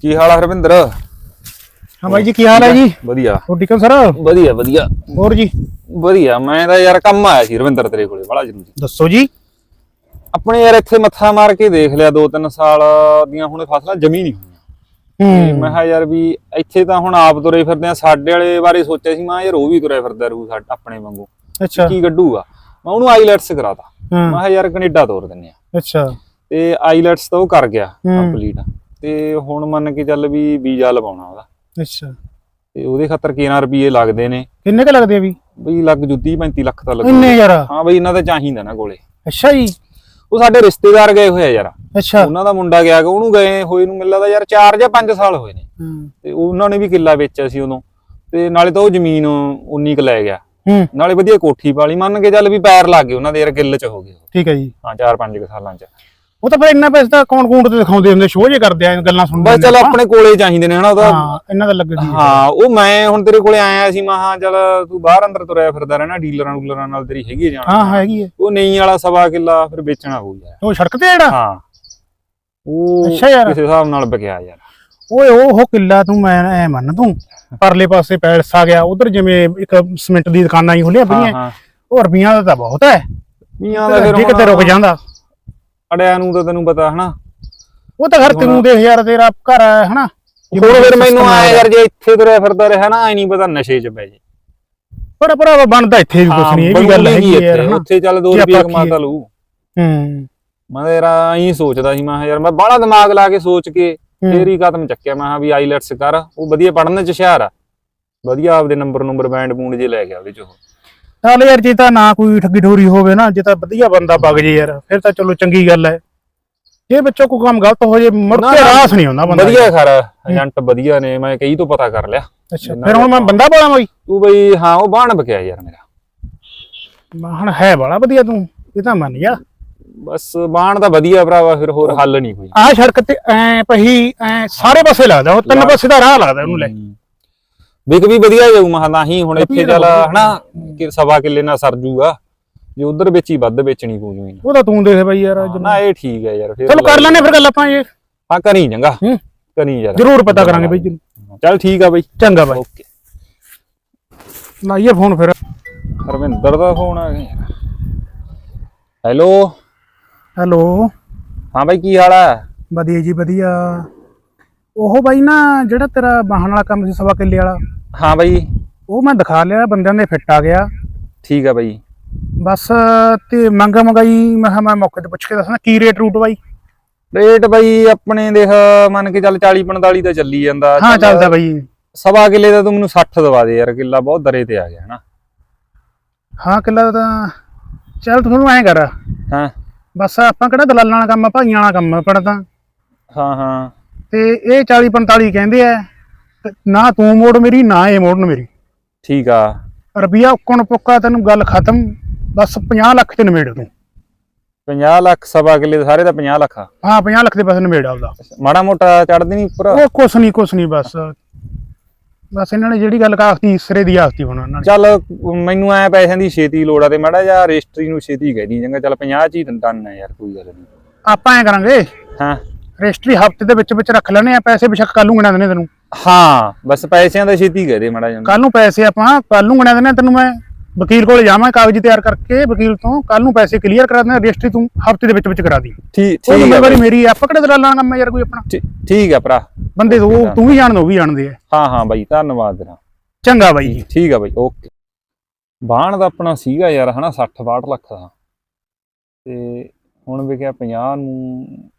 ਕੀ ਹਾਲ ਆ ਹਰਵਿੰਦਰ? ਹਾਂ ਬਾਈ ਜੀ ਕੀ ਹਾਲ ਹੈ ਜੀ? ਵਧੀਆ ਠੀਕ ਹੋ ਸਰ? ਵਧੀਆ ਵਧੀਆ। ਹੋਰ ਜੀ? ਵਧੀਆ ਮੈਂ ਤਾਂ ਯਾਰ ਕੰਮ ਆਇਆ ਸੀ ਰਵਿੰਦਰ ਤੇਰੇ ਕੋਲੇ ਬੜਾ ਜ਼ਰੂਰੀ। ਦੱਸੋ ਜੀ। ਆਪਣੇ ਯਾਰ ਇੱਥੇ ਮੱਥਾ ਮਾਰ ਕੇ ਦੇਖ ਲਿਆ ਦੋ ਤਿੰਨ ਸਾਲ ਦੀਆਂ ਹੁਣ ਫਸਲਾਂ ਜਮੀ ਨਹੀਂ ਹੋਈਆਂ। ਮੈਂ ਕਿਹਾ ਯਾਰ ਵੀ ਇੱਥੇ ਤਾਂ ਹੁਣ ਆਪ ਤੁਰੇ ਫਿਰਦੇ ਆ ਸਾਡੇ ਵਾਲੇ ਬਾਰੇ ਸੋਚਿਆ ਸੀ ਮੈਂ ਯਾਰ ਉਹ ਵੀ ਤੁਰਿਆ ਫਿਰਦਾ ਰੂ ਸਾਡੇ ਆਪਣੇ ਵਾਂਗੂ। ਅੱਛਾ। ਕੀ ਗੱਡੂਗਾ ਮੈਂ ਉਹਨੂੰ ਆਈਲੈਟਸ ਕਰਾਤਾ। ਮੈਂ ਕਿਹਾ ਯਾਰ ਕੈਨੇਡਾ ਤੋਰ ਦਿੰਨੇ ਆ। ਅੱਛਾ। ਤੇ ਆਈਲੈਟਸ ਤਾਂ ਉਹ ਕਰ ਗਿਆ। ਕੰਪਲੀਟ। ਤੇ ਹੁਣ ਮੰਨ ਕੇ ਚੱਲ ਵੀ ਵੀਜ਼ਾ ਲਵਾਉਣਾ ਉਹਦਾ। ਅੱਛਾ। ਤੇ ਉਹਦੇ ਖਾਤਰ ਕਿੰਨਾ ਰੁਪਏ ਲੱਗਦੇ ਨੇ? ਕਿੰਨੇ ਕ ਲੱਗਦੇ ਆ ਵੀ? ਬਈ ਲੱਗ ਜੂ 30 35 ਲੱਖ ਤਾਂ ਲੱਗੂ ਇੰਨੇ ਯਾਰ। ਹਾਂ ਬਈ ਇਹਨਾਂ ਦਾ ਚਾਹੀਦਾ ਨਾ ਕੋਲੇ। ਅੱਛਾ ਜੀ। ਉਹ ਸਾਡੇ ਰਿਸ਼ਤੇਦਾਰ ਗਏ ਹੋਏ ਆ ਯਾਰ। ਅੱਛਾ। ਉਹਨਾਂ ਦਾ ਮੁੰਡਾ ਗਿਆ ਗਾ, ਉਹਨੂੰ ਗਏ ਹੋਏ ਨੂੰ ਮਿਲਦਾ ਯਾਰ 4 ਜਾਂ 5 ਸਾਲ ਹੋਏ ਨੇ। ਹੂੰ। ਤੇ ਉਹਨਾਂ ਨੇ ਵੀ ਕਿੱਲਾ ਵੇਚਿਆ ਸੀ ਉਦੋਂ। ਤੇ ਨਾਲੇ ਤਾਂ ਉਹ ਜ਼ਮੀਨ ਉਨੀ ਕ ਲੈ ਗਿਆ। ਹੂੰ। ਨਾਲੇ ਵਧੀਆ ਕੋਠੀ ਪਾਲੀ। ਮੰਨ ਕੇ ਚੱਲ ਵੀ ਪੈਰ ਲੱਗ ਗਏ ਉਹਨਾਂ ਦੇ ਯਾਰ ਗਿੱਲ ਚ ਹੋ ਗਏ। ਠੀਕ ਹੈ ਜੀ। ਹਾਂ 4-5 ਕ ਸਾਲਾਂ ਚ। ਉਹ ਤਾਂ ਫਿਰ ਇੰਨਾ ਪੈਸਾ ਤਾਂ ਕੌਣ ਕੌਣ ਤੇ ਦਿਖਾਉਂਦੇ ਹੁੰਦੇ ਸ਼ੋਅ ਜੇ ਕਰਦੇ ਆ ਗੱਲਾਂ ਸੁਣਦੇ ਬਸ ਚੱਲ ਆਪਾਂ। ਆਪਣੇ ਕੋਲੇ ਚਾਹੀਦੇ ਨੇ ਹਨਾ ਉਹਦਾ ਹਾਂ ਇਹਨਾਂ ਦਾ ਲੱਗਦੀ ਹੈ ਹਾਂ ਉਹ ਮੈਂ ਹੁਣ ਤੇਰੇ ਕੋਲੇ ਆਇਆ ਸੀ ਮੈਂ ਹਾਂ ਚੱਲ ਤੂੰ ਬਾਹਰ ਅੰਦਰ ਤੁਰਿਆ ਫਿਰਦਾ ਰਹਿਣਾ ਡੀਲਰਾਂ ਡੂਲਰਾਂ ਨਾਲ ਤੇਰੀ ਹੈਗੀ ਜਾਣ। ਹਾਂ ਹੈਗੀ ਹੈ ਉਹ ਨਹੀਂ ਵਾਲਾ ਸਵਾ ਕਿੱਲਾ ਫਿਰ ਵੇਚਣਾ ਹੋਊ ਯਾਰ। ਉਹ ਸੜਕ ਤੇ ਜਿਹੜਾ? ਹਾਂ। ਉਹ ਅੱਛਾ ਯਾਰ। ਕਿਸੇ ਹਿਸਾਬ ਨਾਲ ਵਿਕਿਆ ਯਾਰ। ਓਏ ਉਹ ਕਿੱਲਾ ਤੂੰ ਮੈਂ ਐ ਮੰਨ ਤੂੰ ਪਰਲੇ ਪਾਸੇ ਪੈਲਸ ਆ ਗਿਆ ਉਧਰ ਜਿਵੇਂ ਇੱਕ ਸਿਮੈਂਟ ਦੀ ਦੁਕਾਨਾਂ ਹੀ ਖੁੱਲੀਆਂ ਹਾਂ ਪਈਆਂ ਹਾਂ। ਉਹ ਰੁਪਈਆਂ ਦਾ ਤਾਂ ਬਹੁਤ ਹੈ। ਮੀਆਂ ਦਾ ਫਿਰ ਕਿਤੇ ਰੁਕ ਜਾਂਦਾ। ਅੜਿਆਂ ਨੂੰ ਤਾਂ ਤੈਨੂੰ ਪਤਾ ਹਨਾ। ਉਹ ਤਾਂ ਘਰ ਤੈਨੂੰ ਦੇਖ ਯਾਰ ਤੇਰਾ ਘਰ ਹੈ ਹਨਾ। ਹੋਰ ਫਿਰ ਮੈਨੂੰ ਆਇਆ ਯਾਰ ਜੇ ਇੱਥੇ ਤੁਰਿਆ ਫਿਰਦਾ ਰਿਹਾ ਨਾ ਐ ਨਹੀਂ ਪਤਾ ਨਸ਼ੇ 'ਚ ਪੈ ਜੇ। ਪਰ ਭਰਾਵਾ ਬਣਦਾ ਇੱਥੇ ਵੀ ਕੁਛ ਨਹੀਂ ਇਹ ਵੀ ਗੱਲ ਹੈਗੀ ਯਾਰ ਹਨਾ। ਉੱਥੇ ਚੱਲ 2 ਜੇ ਰੁਪਏ ਕਮਾਤਾ ਲੂ ਹੂੰ। ਮੈਂ ਤਾਂ ਯਾਰ ਐਂ ਸੋਚਦਾ ਸੀ ਮੈਂ ਯਾਰ ਮੈਂ ਬਾਹਲਾ ਦਿਮਾਗ ਲਾ ਕੇ ਸੋਚ ਕੇ ਫੇਰ ਹੀ ਕਦਮ ਚੱਕਿਆ। ਮੈਂ ਵੀ ਆਈਲੈਟਸ ਕਰ ਉਹ ਵਧੀਆ ਪੜਨ 'ਚ ਹੁਸ਼ਿਆਰ ਆ। ਵਧੀਆ ਆਪਦੇ ਨੰਬਰ ਨੰਬਰ ਬੈਂਡ ਬੂੰਡ ਜੇ ਲੈ ਗਿਆ ਉਹਦੇ 'ਚ ਉਹ। ਚੱਲ ਯਾਰ ਜੇ ਤਾਂ ਨਾ ਕੋਈ ਠੱਗੀ ਠੋਰੀ ਹੋਵੇ ਨਾ ਜੇ ਤਾਂ ਵਧੀਆ ਬੰਦਾ ਵਗ ਜੇ ਯਾਰ ਫਿਰ ਤਾਂ ਚਲੋ ਚੰਗੀ ਗੱਲ ਹੈ। ਜੇ ਬੱਚੋ ਕੋਈ ਕੰਮ ਗਲਤ ਹੋ ਜੇ ਮੁੜ ਨਾ, ਕੇ ਨਾ, ਰਾਸ ਨਹੀਂ ਹੁੰਦਾ ਬੰਦਾ ਵਧੀਆ ਖਰ ਏਜੰਟ ਵਧੀਆ ਨੇ ਮੈਂ ਕਈ ਤੋਂ ਪਤਾ ਕਰ ਲਿਆ। ਅੱਛਾ ਫਿਰ ਹੁਣ ਮੈਂ ਬੰਦਾ ਬੋਲਾਂ ਬਈ ਤੂੰ ਬਈ ਹਾਂ ਉਹ ਬਾਣ ਬਕਿਆ ਯਾਰ ਮੇਰਾ। ਹੁਣ ਹੈ ਬੜਾ ਵਧੀਆ ਤੂੰ ਇਹ ਤਾਂ ਮੰਨ ਜਾ ਬਸ ਬਾਣ ਤਾਂ ਵਧੀਆ ਭਰਾਵਾ ਫਿਰ ਹੋਰ ਹੱਲ ਨਹੀਂ ਕੋਈ। ਆਹ ਸੜਕ ਤੇ ਐ ਪਹੀ ਐ ਸਾਰੇ ਪਾਸੇ ਲੱਗਦਾ ਉਹ ਤਿੰਨ ਪਾਸੇ ਦਾ ਰਾਹ ਲੱਗਦਾ ਉਹਨੂੰ ਲੈ। ਵਿਕ ਵੀ ਵਧੀਆ ਜਾਊ ਮਹਾ ਨਹੀਂ ਹੁਣ ਇੱਥੇ ਚੱਲ। ਹਨਾ ਕਿ ਸਵਾ ਕਿੱਲੇ ਨਾਲ ਸਰ ਜੂਗਾ ਜੇ ਉਧਰ ਵਿੱਚ ਹੀ ਵੱਧ ਵੇਚਣੀ ਪਊ ਜਮੀਨ। ਉਹ ਤਾਂ ਤੂੰ ਦੇਖ ਬਈ ਯਾਰ ਨਾ ਇਹ ਠੀਕ ਹੈ ਯਾਰ ਫਿਰ ਚਲੋ ਕਰ ਲੈਣੇ ਫਿਰ ਗੱਲ ਆਪਾਂ ਇਹ। ਹਾਂ ਕਰੀ ਚੰਗਾ। ਹੂੰ। ਕਰੀ ਯਾਰ। ਜ਼ਰੂਰ ਪਤਾ ਕਰਾਂਗੇ ਬਈ ਜੀ। ਚੱਲ ਠੀਕ ਆ ਬਈ। ਚੰਗਾ ਬਾਈ। ਓਕੇ। ਲਾਈਏ ਫੋਨ ਫਿਰ। ਹਰਵਿੰਦਰ ਦਾ ਫੋਨ ਆ ਗਿਆ। ਹੈਲੋ। ਹੈਲੋ। ਹਾਂ ਬਾਈ ਕੀ ਹਾਲ ਆ? ਵਧੀਆ ਜੀ ਵਧੀਆ। ਉਹ ਬਾਈ ਨਾ ਜਿਹੜਾ ਤੇਰਾ ਵਾਹਨ ਵਾਲਾ ਕੰਮ ਸੀ ਸਵਾ ਕਿੱਲੇ ਵਾਲਾ ਹਾਂ ਬਾਈ। ਉਹ ਮੈਂ ਦਿਖਾ ਲਿਆ ਬੰਦਿਆਂ ਦੇ ਫਿੱਟ ਆ ਗਿਆ। ਠੀਕ ਆ ਬਾਈ। ਬਸ ਤੇ ਮੰਗਾ ਮੰਗਾਈ ਮੈਂ ਕਿਹਾ ਮੈਂ ਮੌਕੇ ਤੇ ਪੁੱਛ ਕੇ ਦੱਸਣਾ ਕੀ ਰੇਟ ਰੂਟ ਬਾਈ? ਰੇਟ ਬਾਈ ਆਪਣੇ ਦੇਖ ਮੰਨ ਕੇ ਚੱਲ 40 45 ਦਾ ਚੱਲੀ ਜਾਂਦਾ। ਹਾਂ ਚੱਲ ਚੱਲਦਾ ਬਾਈ। ਸਵਾ ਕਿੱਲੇ ਦਾ ਤੂੰ ਮੈਨੂੰ 60 ਦਵਾ ਦੇ ਯਾਰ ਕਿੱਲਾ ਬਹੁਤ ਦਰੇ ਤੇ ਆ ਗਿਆ ਹਨਾ? ਹਾਂ ਕਿੱਲਾ ਤਾਂ ਚੱਲ ਤੂੰ ਮੈਨੂੰ ਐਂ ਕਰ। ਹਾਂ। ਬਸ ਆਪਾਂ ਕਿਹੜਾ ਦਲਾਲਾਂ ਵਾਲਾ ਕੰਮ ਆ ਭਾਈਆਂ ਵਾਲਾ ਕੰਮ ਆ ਤਾਂ। ਹਾਂ ਹਾਂ। ਤੇ ਇਹ 40 45 ਕਹਿੰਦੇ ਆ ਤੇ ਨਾ ਤੂੰ ਮੋੜ ਮੇਰੀ ਨਾ ਇਹ ਮੋੜਨ ਮੇਰੀ। ਠੀਕ ਆ। ਰੁਪਿਆ ਉੱਕਣ ਪੁੱਕਾ ਤੈਨੂੰ ਗੱਲ ਖਤਮ ਬਸ 50 ਲੱਖ ਚ ਨਿਬੇੜ ਤੂੰ। 50 ਲੱਖ ਸਵਾ ਕਿੱਲੇ ਦੇ ਸਾਰੇ ਦਾ 50 ਲੱਖ ਆ। ਹਾਂ 50 ਲੱਖ ਦੇ ਬਸ ਨਿਬੇੜ ਆਉਦਾ ਮਾੜਾ ਮੋਟਾ ਚੜਦੀ ਨਹੀਂ ਉੱਪਰ? ਉਹ ਕੁਛ ਨਹੀਂ ਕੁਛ ਨਹੀਂ ਬਸ। ਬਸ ਇਹਨਾਂ ਨੇ ਜਿਹੜੀ ਗੱਲ ਕਾਖਤੀ ਸਿਰੇ ਦੀ ਆਖਤੀ ਹੁਣ ਉਹਨਾਂ ਨੇ। ਚੱਲ ਮੈਨੂੰ ਐ ਪੈਸਿਆਂ ਦੀ ਛੇਤੀ ਲੋੜ ਆ ਤੇ ਮਾੜਾ ਜਿਹਾ ਰਜਿਸਟਰੀ ਨੂੰ ਛੇਤੀ ਕਹਿ ਦੀ ਚੰਗਾ ਚੱਲ 50 ਚ ਹੀ ਦੰਨ ਹੈ ਯਾਰ ਕੋਈ ਗੱਲ ਨਹੀਂ। ਆਪਾਂ ਐ ਕਰਾਂਗੇ। ਹਾਂ। ਰਜਿਸਟਰੀ ਹਫ਼ਤੇ ਦੇ ਵਿੱਚ ਵਿੱਚ ਰੱਖ ਲੈਣੇ ਆ ਪੈਸੇ ਬਿਸ਼ੱਕ ਕੱਲ ਨੂੰ ਗਿਣਾ ਦੇਣੇ ਤੈਨੂੰ। ਹਾਂ ਬਸ ਪੈਸਿਆਂ ਦਾ ਛੇਤੀ ਦੇ ਮਾੜਾ ਜਿਹਾ। ਕੱਲ ਨੂੰ ਪੈਸੇ ਆਪਾਂ ਕੱਲ ਨੂੰ ਗਿਣਾ ਦੇਣੇ ਤੈਨੂੰ ਮੈਂ। ਵਕੀਲ ਕੋਲ ਜਾਵਾਂ ਕਾਗਜ਼ ਤਿਆਰ ਕਰਕੇ ਵਕੀਲ ਤੋਂ ਕੱਲ ਨੂੰ ਪੈਸੇ ਕਲੀਅਰ ਕਰਾ ਦੇਣਾ ਰਜਿਸਟਰੀ ਤੂੰ ਹਫ਼ਤੇ ਦੇ ਵਿੱਚ ਵਿੱਚ ਕਰਾ ਦੀ। ਠੀਕ ਉਹ ਠੀਕ ਜ਼ਿੰਮੇਵਾਰੀ ਬਾਈ, ਮੇਰੀ ਆ, ਆਪਾਂ ਕਿਹੜਾ ਦਲਾਲਾਂ ਦਾ ਕੰਮ ਹੈ ਯਾਰ ਕੋਈ ਆਪਣਾ? ਠੀਕ ਆ ਭਰਾ। ਬੰਦੇ ਤੂੰ ਤੂੰ ਵੀ ਜਾਣਦਾ ਉਹ ਵੀ ਜਾਣਦੇ ਆ। ਹਾਂ ਹਾਂ ਬਾਈ ਧੰਨਵਾਦ ਤੇਰਾ। ਚੰਗਾ ਬਾਈ ਠੀਕ ਆ ਬਾਈ ਓਕੇ। ਬਾਣ ਦਾ ਆਪਣਾ ਸੀਗਾ ਯਾਰ ਹਨਾ 60 62 ਲੱਖ ਦਾ। ਤੇ ਹੁਣ ਵਿਕਿਆ 50 ਨੂੰ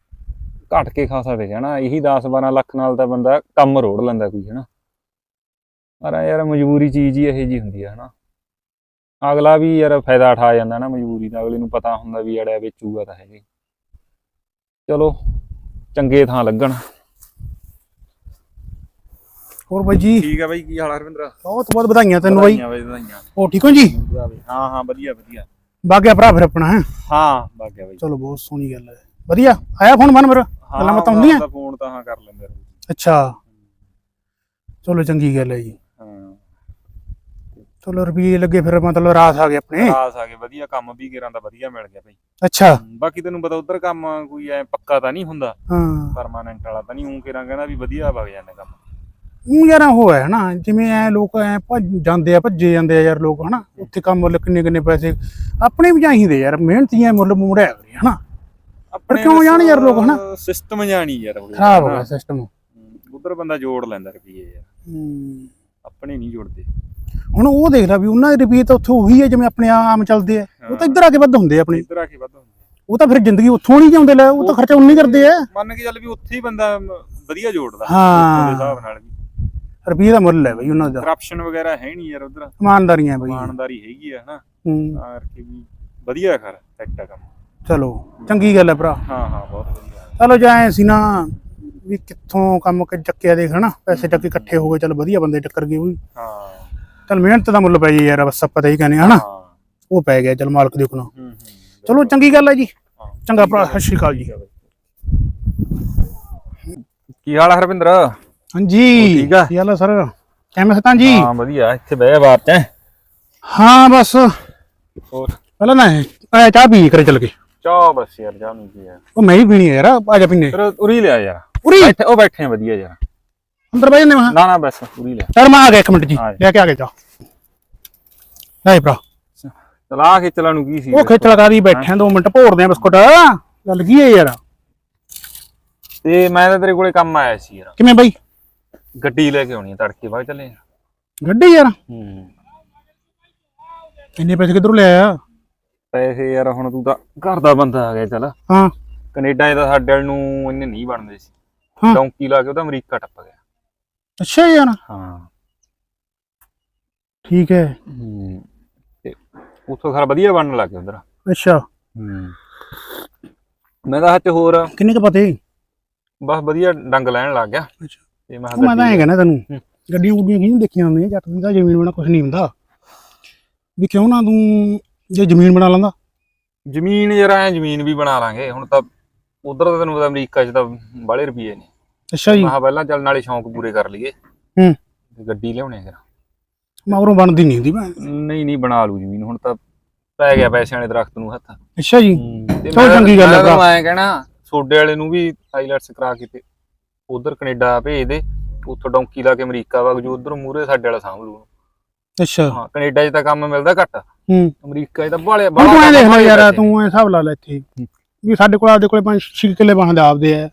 ਘਟ ਕੇ ਖਾਸਾ ਵਿਕਿਆ ਨਾ ਇਹੀ 10 12 ਲੱਖ ਨਾਲ ਤਾਂ ਬੰਦਾ ਕੰਮ ਰੋੜ ਲੈਂਦਾ ਕੋਈ ਹਨਾ? ਪਰ ਯਾਰ ਮਜਬੂਰੀ ਚੀਜ਼ ਹੀ ਇਹੋ ਜੀ ਹੁੰਦੀ ਆ ਹਨਾ? ਅਗਲਾ ਵੀ ਯਾਰ ਫਾਇਦਾ ਉਠਾ ਜਾਂਦਾ ਨਾ ਮਜਬੂਰੀ ਦਾ ਅਗਲੇ ਨੂੰ ਪਤਾ ਹੁੰਦਾ ਵੀ ਅੜਿਆ ਵੇਚੂਗਾ ਤਾਂ ਹੈਗੇ ਚਲੋ ਚੰਗੇ ਥਾਂ ਲੱਗਣ। ਹੋਰ ਬਾਈ ਜੀ? ਠੀਕ ਆ ਬਾਈ ਕੀ ਹਾਲ ਹਰਵਿੰਦਰ? ਬਹੁਤ ਬਹੁਤ ਵਧਾਈਆਂ ਤੈਨੂੰ ਬਾਈ। ਵਧਾਈਆਂ ਵਧਾਈਆਂ। ਹੋ ਠੀਕ ਹੋ ਜੀ? ਹਾਂ ਹਾਂ ਵਧੀਆ ਵਧੀਆ। ਬਾਗਿਆ ਭਰਾ ਫਿਰ ਆਪਣਾ ਹੈ? ਹਾਂ ਬਾਗਿਆ ਬਾਈ। ਚਲੋ ਬਹੁਤ ਸੋਹਣੀ ਗੱਲ ਹੈ। ਵਧੀਆ। ਆਇਆ ਫੋਨ ਮਨ ਮੇਰਾ? ਗੱਲਾਂ ਬਾਤਾਂ ਹੁੰਦੀਆਂ? ਫੋਨ ਤਾਂ ਹਾਂ ਕਰ ਲੈਂਦੇ ਅੱਛਾ। ਚਲੋ ਚੰਗੀ ਗੱਲ ਹੈ ਜੀ। ਹਾਂ। ਚਲੋ ਰੁਪਏ ਲੱਗੇ ਫਿਰ ਮਤਲਬ ਰਾਸ ਆ ਗਏ ਆਪਣੇ। ਖਾਸ ਆ ਗਏ ਵਧੀਆ ਕੰਮ ਵੀ ਗੇਰਾਂ ਦਾ ਵਧੀਆ ਮਿਲ ਗਿਆ ਬਈ। ਅੱਛਾ। ਬਾਕੀ ਤੈਨੂੰ ਪਤਾ ਉਧਰ ਕੰਮ ਕੋਈ ਐ ਪੱਕਾ ਤਾਂ ਨਹੀਂ ਹੁੰਦਾ? ਹਾਂ। ਪਰਮਾਨੈਂਟ ਵਾਲਾ ਤਾਂ ਨਹੀਂ ਉਹ ਕਿਰਾਂ ਕਹਿੰਦਾ ਵੀ ਵਧੀਆ ਵਗ ਜਾਂਦਾ ਕੰਮ। ਉਹ ਯਾਰ ਉਹ ਹੈ ਨਾ ਜਿਵੇਂ ਐ ਲੋਕ ਐ ਭੱਜ ਜਾਂਦੇ ਆ ਭੱਜੇ ਜਾਂਦੇ ਆ ਯਾਰ ਲੋਕ ਹਨਾ। ਉੱਥੇ ਕੰਮ ਮੁੱਲ ਕਿੰਨੇ ਕਿੰਨੇ ਪੈਸੇ ਆਪਣੇ ਵੀ ਚਾਹੀਦੇ ਯਾਰ ਮਿਹਨਤੀਆਂ ਮੁੱਲ ਮੋੜਿਆ ਕਰੇ ਹਨਾ। ਆਪਣੇ ਕਿਉਂ ਜਾਣ ਯਾਰ ਲੋਕ ਹਨਾ? ਸਿਸਟਮ ਜਾਣੀ ਯਾਰ ਖਰਾਬ ਹੋ ਗਿਆ ਸਿਸਟਮ ਉਧਰ ਬੰਦਾ ਜੋੜ ਲੈਂਦਾ ਰੁਪਏ ਯਾਰ। ਆਪਣੇ ਨਹੀਂ ਜੋੜਦੇ। ਹੁਣ ਉਹ ਦੇਖ ਲੈ ਵੀ ਉਹਨਾਂ ਦੇ ਰੁਪਏ ਤਾਂ ਉੱਥੋਂ ਉਹੀ ਹੈ ਜਿਵੇਂ ਆਪਣੇ ਆਮ ਚੱਲਦੇ ਆ। ਉਹ ਤਾਂ ਇੱਧਰ ਆ ਕੇ ਵੱਧ ਹੁੰਦੇ ਆ ਆਪਣੇ। ਇੱਧਰ ਆ ਕੇ ਵੱਧ ਹੁੰਦੇ ਉਹ ਤਾਂ ਫਿਰ ਜ਼ਿੰਦਗੀ ਉੱਥੋਂ ਨਹੀਂ ਜਾਂਦੇ ਲੈ ਉਹ ਤਾਂ ਖਰਚਾ ਉਨੀ ਕਰਦੇ ਆ। ਮੰਨ ਕੇ ਚੱਲ ਵੀ ਉੱਥੇ ਹੀ ਬੰਦਾ ਵਧੀਆ ਜੋੜਦਾ। ਹਾਂ। ਉਹਦੇ ਹਿਸਾਬ ਨਾਲ ਵੀ। ਰੁਪਏ ਦਾ ਮੁੱਲ ਹੈ ਬਈ ਉਹਨਾਂ ਦਾ। ਕਰਪਸ਼ਨ ਵਗੈਰਾ ਹੈ ਨਹੀਂ ਯਾਰ ਉਧਰ। ਇਮਾਨਦਾਰੀਆਂ ਬਈ। ਇਮਾਨਦਾਰੀ ਹੈਗੀ ਆ ਹਨਾ? ਹੂੰ। ਕਰਕੇ ਵੀ ਵਧੀਆ ਕਰ ਸੈੱਟ ਆ ਕੰਮ। ਚਲੋ ਚੰਗੀ ਗੱਲ ਹੈ ਭਰਾ। ਹਾਂ ਹਾਂ ਬਹੁਤ ਵਧੀਆ। ਚਲੋ ਜਾਏ ਸੀ ਨਾ ਵੀ ਕਿੱਥੋਂ ਕੰਮ ਕ ਚੱਕਿਆ ਦੇਖ ਹਨਾ? ਪੈਸੇ ਚੱਕੇ ਇਕੱਠੇ ਹੋ ਗਏ ਚਲ ਵਧੀਆ ਬੰਦੇ ਟੱਕਰ ਗਏ ਉਹ ਵੀ। ਹਾਂ। ਚਲ ਮਿਹਨਤ ਦਾ ਮੁੱਲ ਪੈ ਜੀ ਯਾਰ ਬਸ ਆਪਾਂ ਤਾਂ ਹੀ ਕਹਿੰਦੇ ਹਾਂ, ਹਨਾ? ਹਾਂ। ਉਹ ਪੈ ਗਿਆ ਚਲ ਮਾਲਕ ਦੇ ਕੋਲ ਹੂੰ ਹੂੰ ਚਲੋ ਚੰਗੀ ਗੱਲ ਹੈ ਜੀ। ਹਾਂ। ਚੰਗਾ ਭਰਾ ਸਤਿ ਸ਼੍ਰੀ ਅਕਾਲ ਜੀ। ਕੀ ਹਾਲ ਆ ਹਰਵਿੰਦਰ? ਹਾਂਜੀ। ਠੀਕ ਆ? ਕੀ ਹਾਲ ਹੈ ਸਰ? ਕਿਵੇਂ ਸਤਾਂ ਜੀ? ਹਾਂ ਵਧੀਆ ਇੱਥੇ ਬਹਿ ਬਾਤ ਚ। ਹਾਂ ਬਸ। ਹੋਰ? ਪਹਿਲਾਂ ਨਾ ਇਹ ਚਾਹ ਪੀ ਕਰੇ ਚੱਲ ਕੇ। ਚਾਹ ਬਸ ਯਾਰ ਚਾਹ ਨੂੰ ਕੀ ਆ ਉਹ ਮੈਂ ਹੀ ਪੀਣੀ ਹੈ ਯਾਰ ਆ ਜਾ ਪੀਨੇ। ਫਿਰ ਉਰੀ ਲਿਆ ਯਾਰ। ਉਰੀ? ਬੈਠੇ ਉਹ ਬੈਠੇ ਆ ਵਧੀਆ ਯਾਰ। ਅੰਦਰ ਬਹਿ ਜੰਨੇ ਮੈਂ ਨਾ ਨਾ ਬਸ ਉਰੀ ਲਿਆ। ਯਾਰ ਮੈਂ ਆ ਗਿਆ ਇੱਕ ਮਿੰਟ ਜੀ ਆ। ਲੈ ਕੇ ਆ ਗਿਆ ਚਾਹ ਲੈ ਭਰਾ। ਚਲਾ ਕੇ ਚਲਾ ਨੂੰ ਕੀ ਸੀ? ਉਹ ਖਿੱਚ ਲਗਾ ਦੀ ਬੈਠੇ ਆ, ਦੋ ਮਿੰਟ ਭੋਰਦੇ ਆ ਬਿਸਕੁਟ। ਗੱਲ ਕੀ ਹੈ ਯਾਰ? ਤੇ ਮੈਂ ਤਾਂ ਤੇਰੇ ਕੋਲੇ ਕੰਮ ਆਇਆ ਸੀ ਯਾਰ। ਕਿਵੇਂ ਬਾਈ? ਗੱਡੀ ਲੈ ਕੇ ਆਉਣੀ ਆ ਤੜਕੇ ਬਾਅਦ ਚੱਲੇ ਗੱਡੀ ਯਾਰ? ਹੂੰ। ਇੰਨੇ ਪੈਸੇ ਕਿੱਧਰੋਂ ਲੈ ਆਇਆ? ਪੈਸੇ ਯਾਰ ਹੁਣ ਤੂੰ ਤਾਂ ਘਰ ਦਾ ਬੰਦਾ ਆ ਗਿਆ ਚੱਲ। ਹਾਂ। ਕੈਨੇਡਾ ਇਹਦਾ ਸਾਡੇ ਵਾਲ ਨੂੰ ਇੰਨੇ ਨਹੀਂ ਬਣਦੇ ਸੀ। ਡੌਂਕੀ ਲਾ ਕੇ ਉਹਦਾ ਅਮਰੀਕਾ ਟੱਪ ਗਿਆ। ਅੱਛਾ ਯਾਰ। ਹਾਂ। ਠੀਕ ਹੈ। ਹੂੰ। ਤੇ ਉੱਥੋਂ ਸਾਰਾ ਵਧੀਆ ਬਣਨ ਲੱਗ ਗਿਆ ਉਧਰ। ਅੱਛਾ। ਹੂੰ। ਮੈਂ ਤਾਂ ਹੱਥ ਹੋਰ ਕਿੰਨੇ ਕ ਪਤੇ? ਬਸ ਵਧੀਆ ਡੰਗ ਲੈਣ ਲੱਗ ਗਿਆ। ਅੱਛਾ। ਤੇ ਮੈਂ ਉਹ ਮੈਂ ਤਾਂ ਐਂ ਕਹਿਣਾ ਤੈਨੂੰ। ਗੱਡੀਆਂ ਗੁੱਡੀਆਂ ਕਿਹਨੂੰ ਦੇਖੀਆਂ ਹੁੰਦੀਆਂ? ਜੱਟ ਦੀ ਤਾਂ ਜ਼ਮੀਨ ਬਣਾ ਕੁਝ ਨਹੀਂ ਹੁੰਦਾ। ਵੀ ਕਿਉਂ ਨਾ ਤੂੰ ਜੇ ਜ਼ਮੀਨ ਬਣਾ ਲੈਂਦਾ? ਜ਼ਮੀਨ ਯਾਰ ਐ ਜ਼ਮੀਨ ਵੀ ਬਣਾ ਲਾਂਗੇ। ਹੁਣ ਤਾਂ ਉਧਰ ਤਾਂ ਤੈਨੂੰ ਪਤਾ ਅਮਰੀਕਾ 'ਚ ਤਾਂ ਬਾਹਲੇ ਰੁਪਏ ਨੇ। ਅੱਛਾ ਜੀ। ਮੈਂ ਕਿਹਾ ਪਹਿਲਾਂ ਚੱਲ ਨਾਲੇ ਸ਼ੌਂਕ ਪੂਰੇ ਕਰ ਲਈਏ। ਹੂੰ। ਤੇ ਗੱਡੀ ਲਿਆਉਣੇ ਫਿਰ। ਮਗਰੋਂ ਬਣਦੀ ਨਹੀਂ ਹੁੰਦੀ ਮੈਂ ਨਹੀਂ ਨਹੀਂ ਬਣਾ ਲੂ ਜ਼ਮੀਨ। ਹੁਣ ਤਾਂ ਪੈ ਗਿਆ ਪੈਸਿਆਂ ਵਾਲੇ ਦਰਖਤ ਨੂੰ ਹੱਥ। ਅੱਛਾ ਜੀ। ਤੇ ਚਲੋ ਚੰਗੀ ਗੱਲ ਹੈ ਭਰਾ। ਮੈਂ ਕਹਿਣਾ ਸੋਡੇ ਵਾਲੇ ਨੂੰ ਵੀ ਆਈਲੈਟਸ ਕਰਾ ਕੇ ਤੇ ਉਧਰ ਕੈਨੇਡਾ ਭੇਜ ਦੇ। ਉੱਥੋਂ ਡੌਂਕੀ ਲਾ ਕੇ ਅਮਰੀਕਾ ਵਗ ਜੋ ਉਧਰ ਮੂਰੇ ਸਾਡੇ ਵਾਲਾ ਸਾਂਭ ਲੂ ਅੱਛਾ। ਹਾਂ ਕੈਨੇਡਾ 'ਚ ਤਾਂ ਕੰਮ ਮਿਲਦਾ ਘੱਟ। ਹੂੰ। ਅਮਰੀਕਾ 'ਚ ਤਾਂ ਬਾਲੇ ਹੁਣ ਤੂੰ ਐਂ ਦੇਖ ਲੈ ਯਾਰ ਤੂੰ ਐ ਹਿਸਾਬ ਲਾ ਲੈ ਇੱਥੇ। ਵੀ ਸਾਡੇ ਕੋਲ ਆਪਦੇ ਕੋਲੇ 5 6 ਕਿੱਲੇ ਬਾਹਾਂ ਦੇ ਆਪਦੇ ਆ।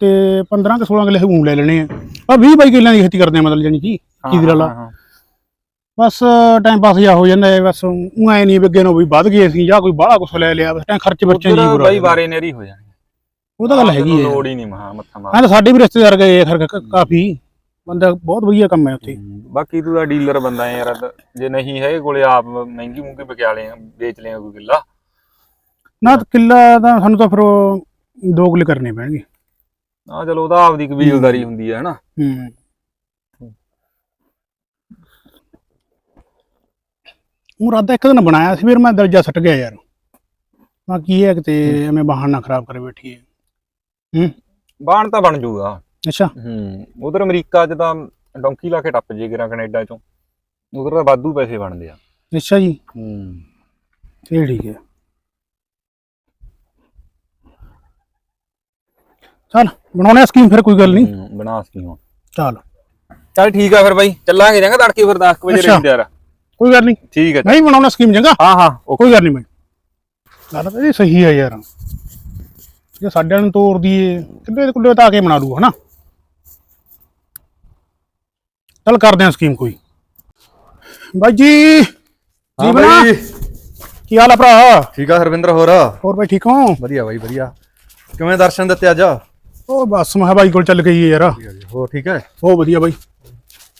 ਤੇ 15 ਕਿ 16 ਕਿੱਲੇ ਹੂੰ ਲੈ ਲੈਣੇ ਆ। ਆ 20 22 ਕਿੱਲਿਆਂ ਦੀ ਖੇਤੀ ਕਰਦੇ ਆ ਮਤਲਬ ਜਾਨੀ ਕਿ ਕੀ ਦੀ ਲਾ ਬਸ ਟਾਈਮ ਪਾਸ ਜਾ ਹੋ ਜਾਂਦਾ ਬਸ ਉਹ ਐ ਨਹੀਂ ਅੱਗੇ ਨੂੰ ਵੀ ਵੱਧ ਗਏ ਸੀ ਜਾਂ ਕੋਈ ਬਾਹਲਾ ਕੁਛ ਲੈ ਲਿਆ ਬਸ ਟਾਈਮ ਖਰਚ ਬੱਚੇ ਜੀ ਉਧਰ ਪੂਰਾ ਬਾਈ ਬਾਰੇ ਨੇਰੀ ਹੋ ਜਾਣੀ ਉਹ ਤਾਂ ਗੱਲ ਹੈਗੀ ਹੈ। ਲੋੜ ਹੀ ਨਹੀਂ ਮਹਾ ਮੱਥਾ ਮਾਰ ਹਾਂ ਸਾਡੇ ਵੀ ਰਿਸ਼ਤੇਦਾਰ ਗਏ ਖਰ ਕਾਫੀ। ਬੰਦਾ ਬਹੁਤ ਵਧੀਆ ਕੰਮ ਹੈ ਉੱਥੇ। ਬਾਕੀ ਤੂੰ ਤਾਂ ਡੀਲਰ ਬੰਦਾ ਹੈ ਯਾਰ ਜੇ ਨਹੀਂ ਹੈਗੇ ਕੋਲੇ ਆਪ ਮਹਿੰਗੀ ਮੂੰਗੀ ਵਿਕਿਆ ਲੈ ਵੇਚ ਲਿਆ ਕੋਈ ਕਿੱਲਾ। ਨਾ ਕਿੱਲਾ ਤਾਂ ਸਾਨੂੰ ਤਾਂ ਫਿਰ ਉਹ ਦੋ ਕਿੱਲੇ ਕਰਨੇ ਪੈਣਗੇ। ਆ ਚਲੋ ਉਹਦਾ ਆਪਦੀ ਕਬੀਲਦਾਰੀ ਹੁੰਦੀ ਹੈ ਹਨਾ। ਹੂੰ। ਉਹ ਰਾਦਾ ਇੱਕ ਦਿਨ ਬਣਾਇਆ ਸੀ ਫਿਰ ਮੈਂ ਦਿਲ ਜਾ ਸੱਟ ਗਿਆ ਯਾਰ। ਮੈਂ ਕੀ ਹੈ ਕਿਤੇ ਐਵੇਂ ਬਹਾਨਾ ਖਰਾਬ ਕਰੇ ਬੈਠੀ ਹੈ। ਬਾਣ ਤਾਂ ਬਣ ਜਾਊਗਾ ਅੱਛਾ। ਹੂੰ ਉਧਰ ਅਮਰੀਕਾ 'ਚ ਤਾਂ ਡੌਂਕੀ ਲਾ ਕੇ ਟੱਪ ਜੇ ਗਿਰਾਂ ਕੈਨੇਡਾ 'ਚੋਂ। ਉਧਰ ਤਾਂ ਵਾਧੂ ਪੈਸੇ ਬਣਦੇ ਆ। ਅੱਛਾ ਜੀ। ਹੂੰ। ਇਹ ਠੀਕ ਹੈ। ਚੱਲ ਬਣਾਉਣੇ ਆ ਸਕੀਮ ਫਿਰ ਕੋਈ ਗੱਲ ਨਹੀਂ। ਹੂੰ, ਬਣਾ ਸਕੀਮ। ਚੱਲ। ਚੱਲ ਠੀਕ ਆ ਫਿਰ ਬਾਈ ਚੱਲਾਂਗੇ ਜਾਂਗਾ ਤੜਕੇ ਫਿਰ 10 ਵਜੇ ਅੱਛਾ। ਰਹੀ ਤਿਆਰ ਕੋਈ ਗੱਲ ਨਹੀਂ। ਠੀਕ ਹੈ ਨਹੀਂ ਬਣਾਉਣਾ ਸਕੀਮ ਚੰਗਾ? ਹਾਂ ਹਾਂ ਕੋਈ ਗੱਲ ਨਹੀਂ ਮੈਂ ਗੱਲ ਤਾਂ ਇਹ ਸਹੀ ਹੈ ਯਾਰ। ਜੇ ਸਾਡੇ ਨੂੰ ਤੋੜ ਦਈਏ ਕਿੱਲੇ ਕੁੱਲੇ ਤਾਂ ਆ ਕੇ ਬਣਾ ਲੂ ਹਨਾ? ਚੱਲ ਕਰਦੇ ਆ ਸਕੀਮ ਕੋਈ। ਬਾਈ ਜੀ ਹਾਂ ਜੀਵਨਾ ਬਾਈ। ਕੀ ਹਾਲ ਆ ਭਰਾ? ਠੀਕ ਆ ਹਰਵਿੰਦਰ ਹੋਰ? ਹੋਰ ਬਾਈ ਠੀਕ ਹੋ? ਵਧੀਆ ਬਾਈ ਵਧੀਆ। ਕਿਵੇਂ ਦਰਸ਼ਨ ਦਿੱਤੇ ਅੱਜ? ਉਹ ਬਸ ਮੈਂ ਬਾਈ ਕੋਲ ਚੱਲ ਗਈ ਯਾਰ। ਹੋਰ ਠੀਕ ਹੈ? ਬਹੁਤ ਵਧੀਆ ਬਾਈ।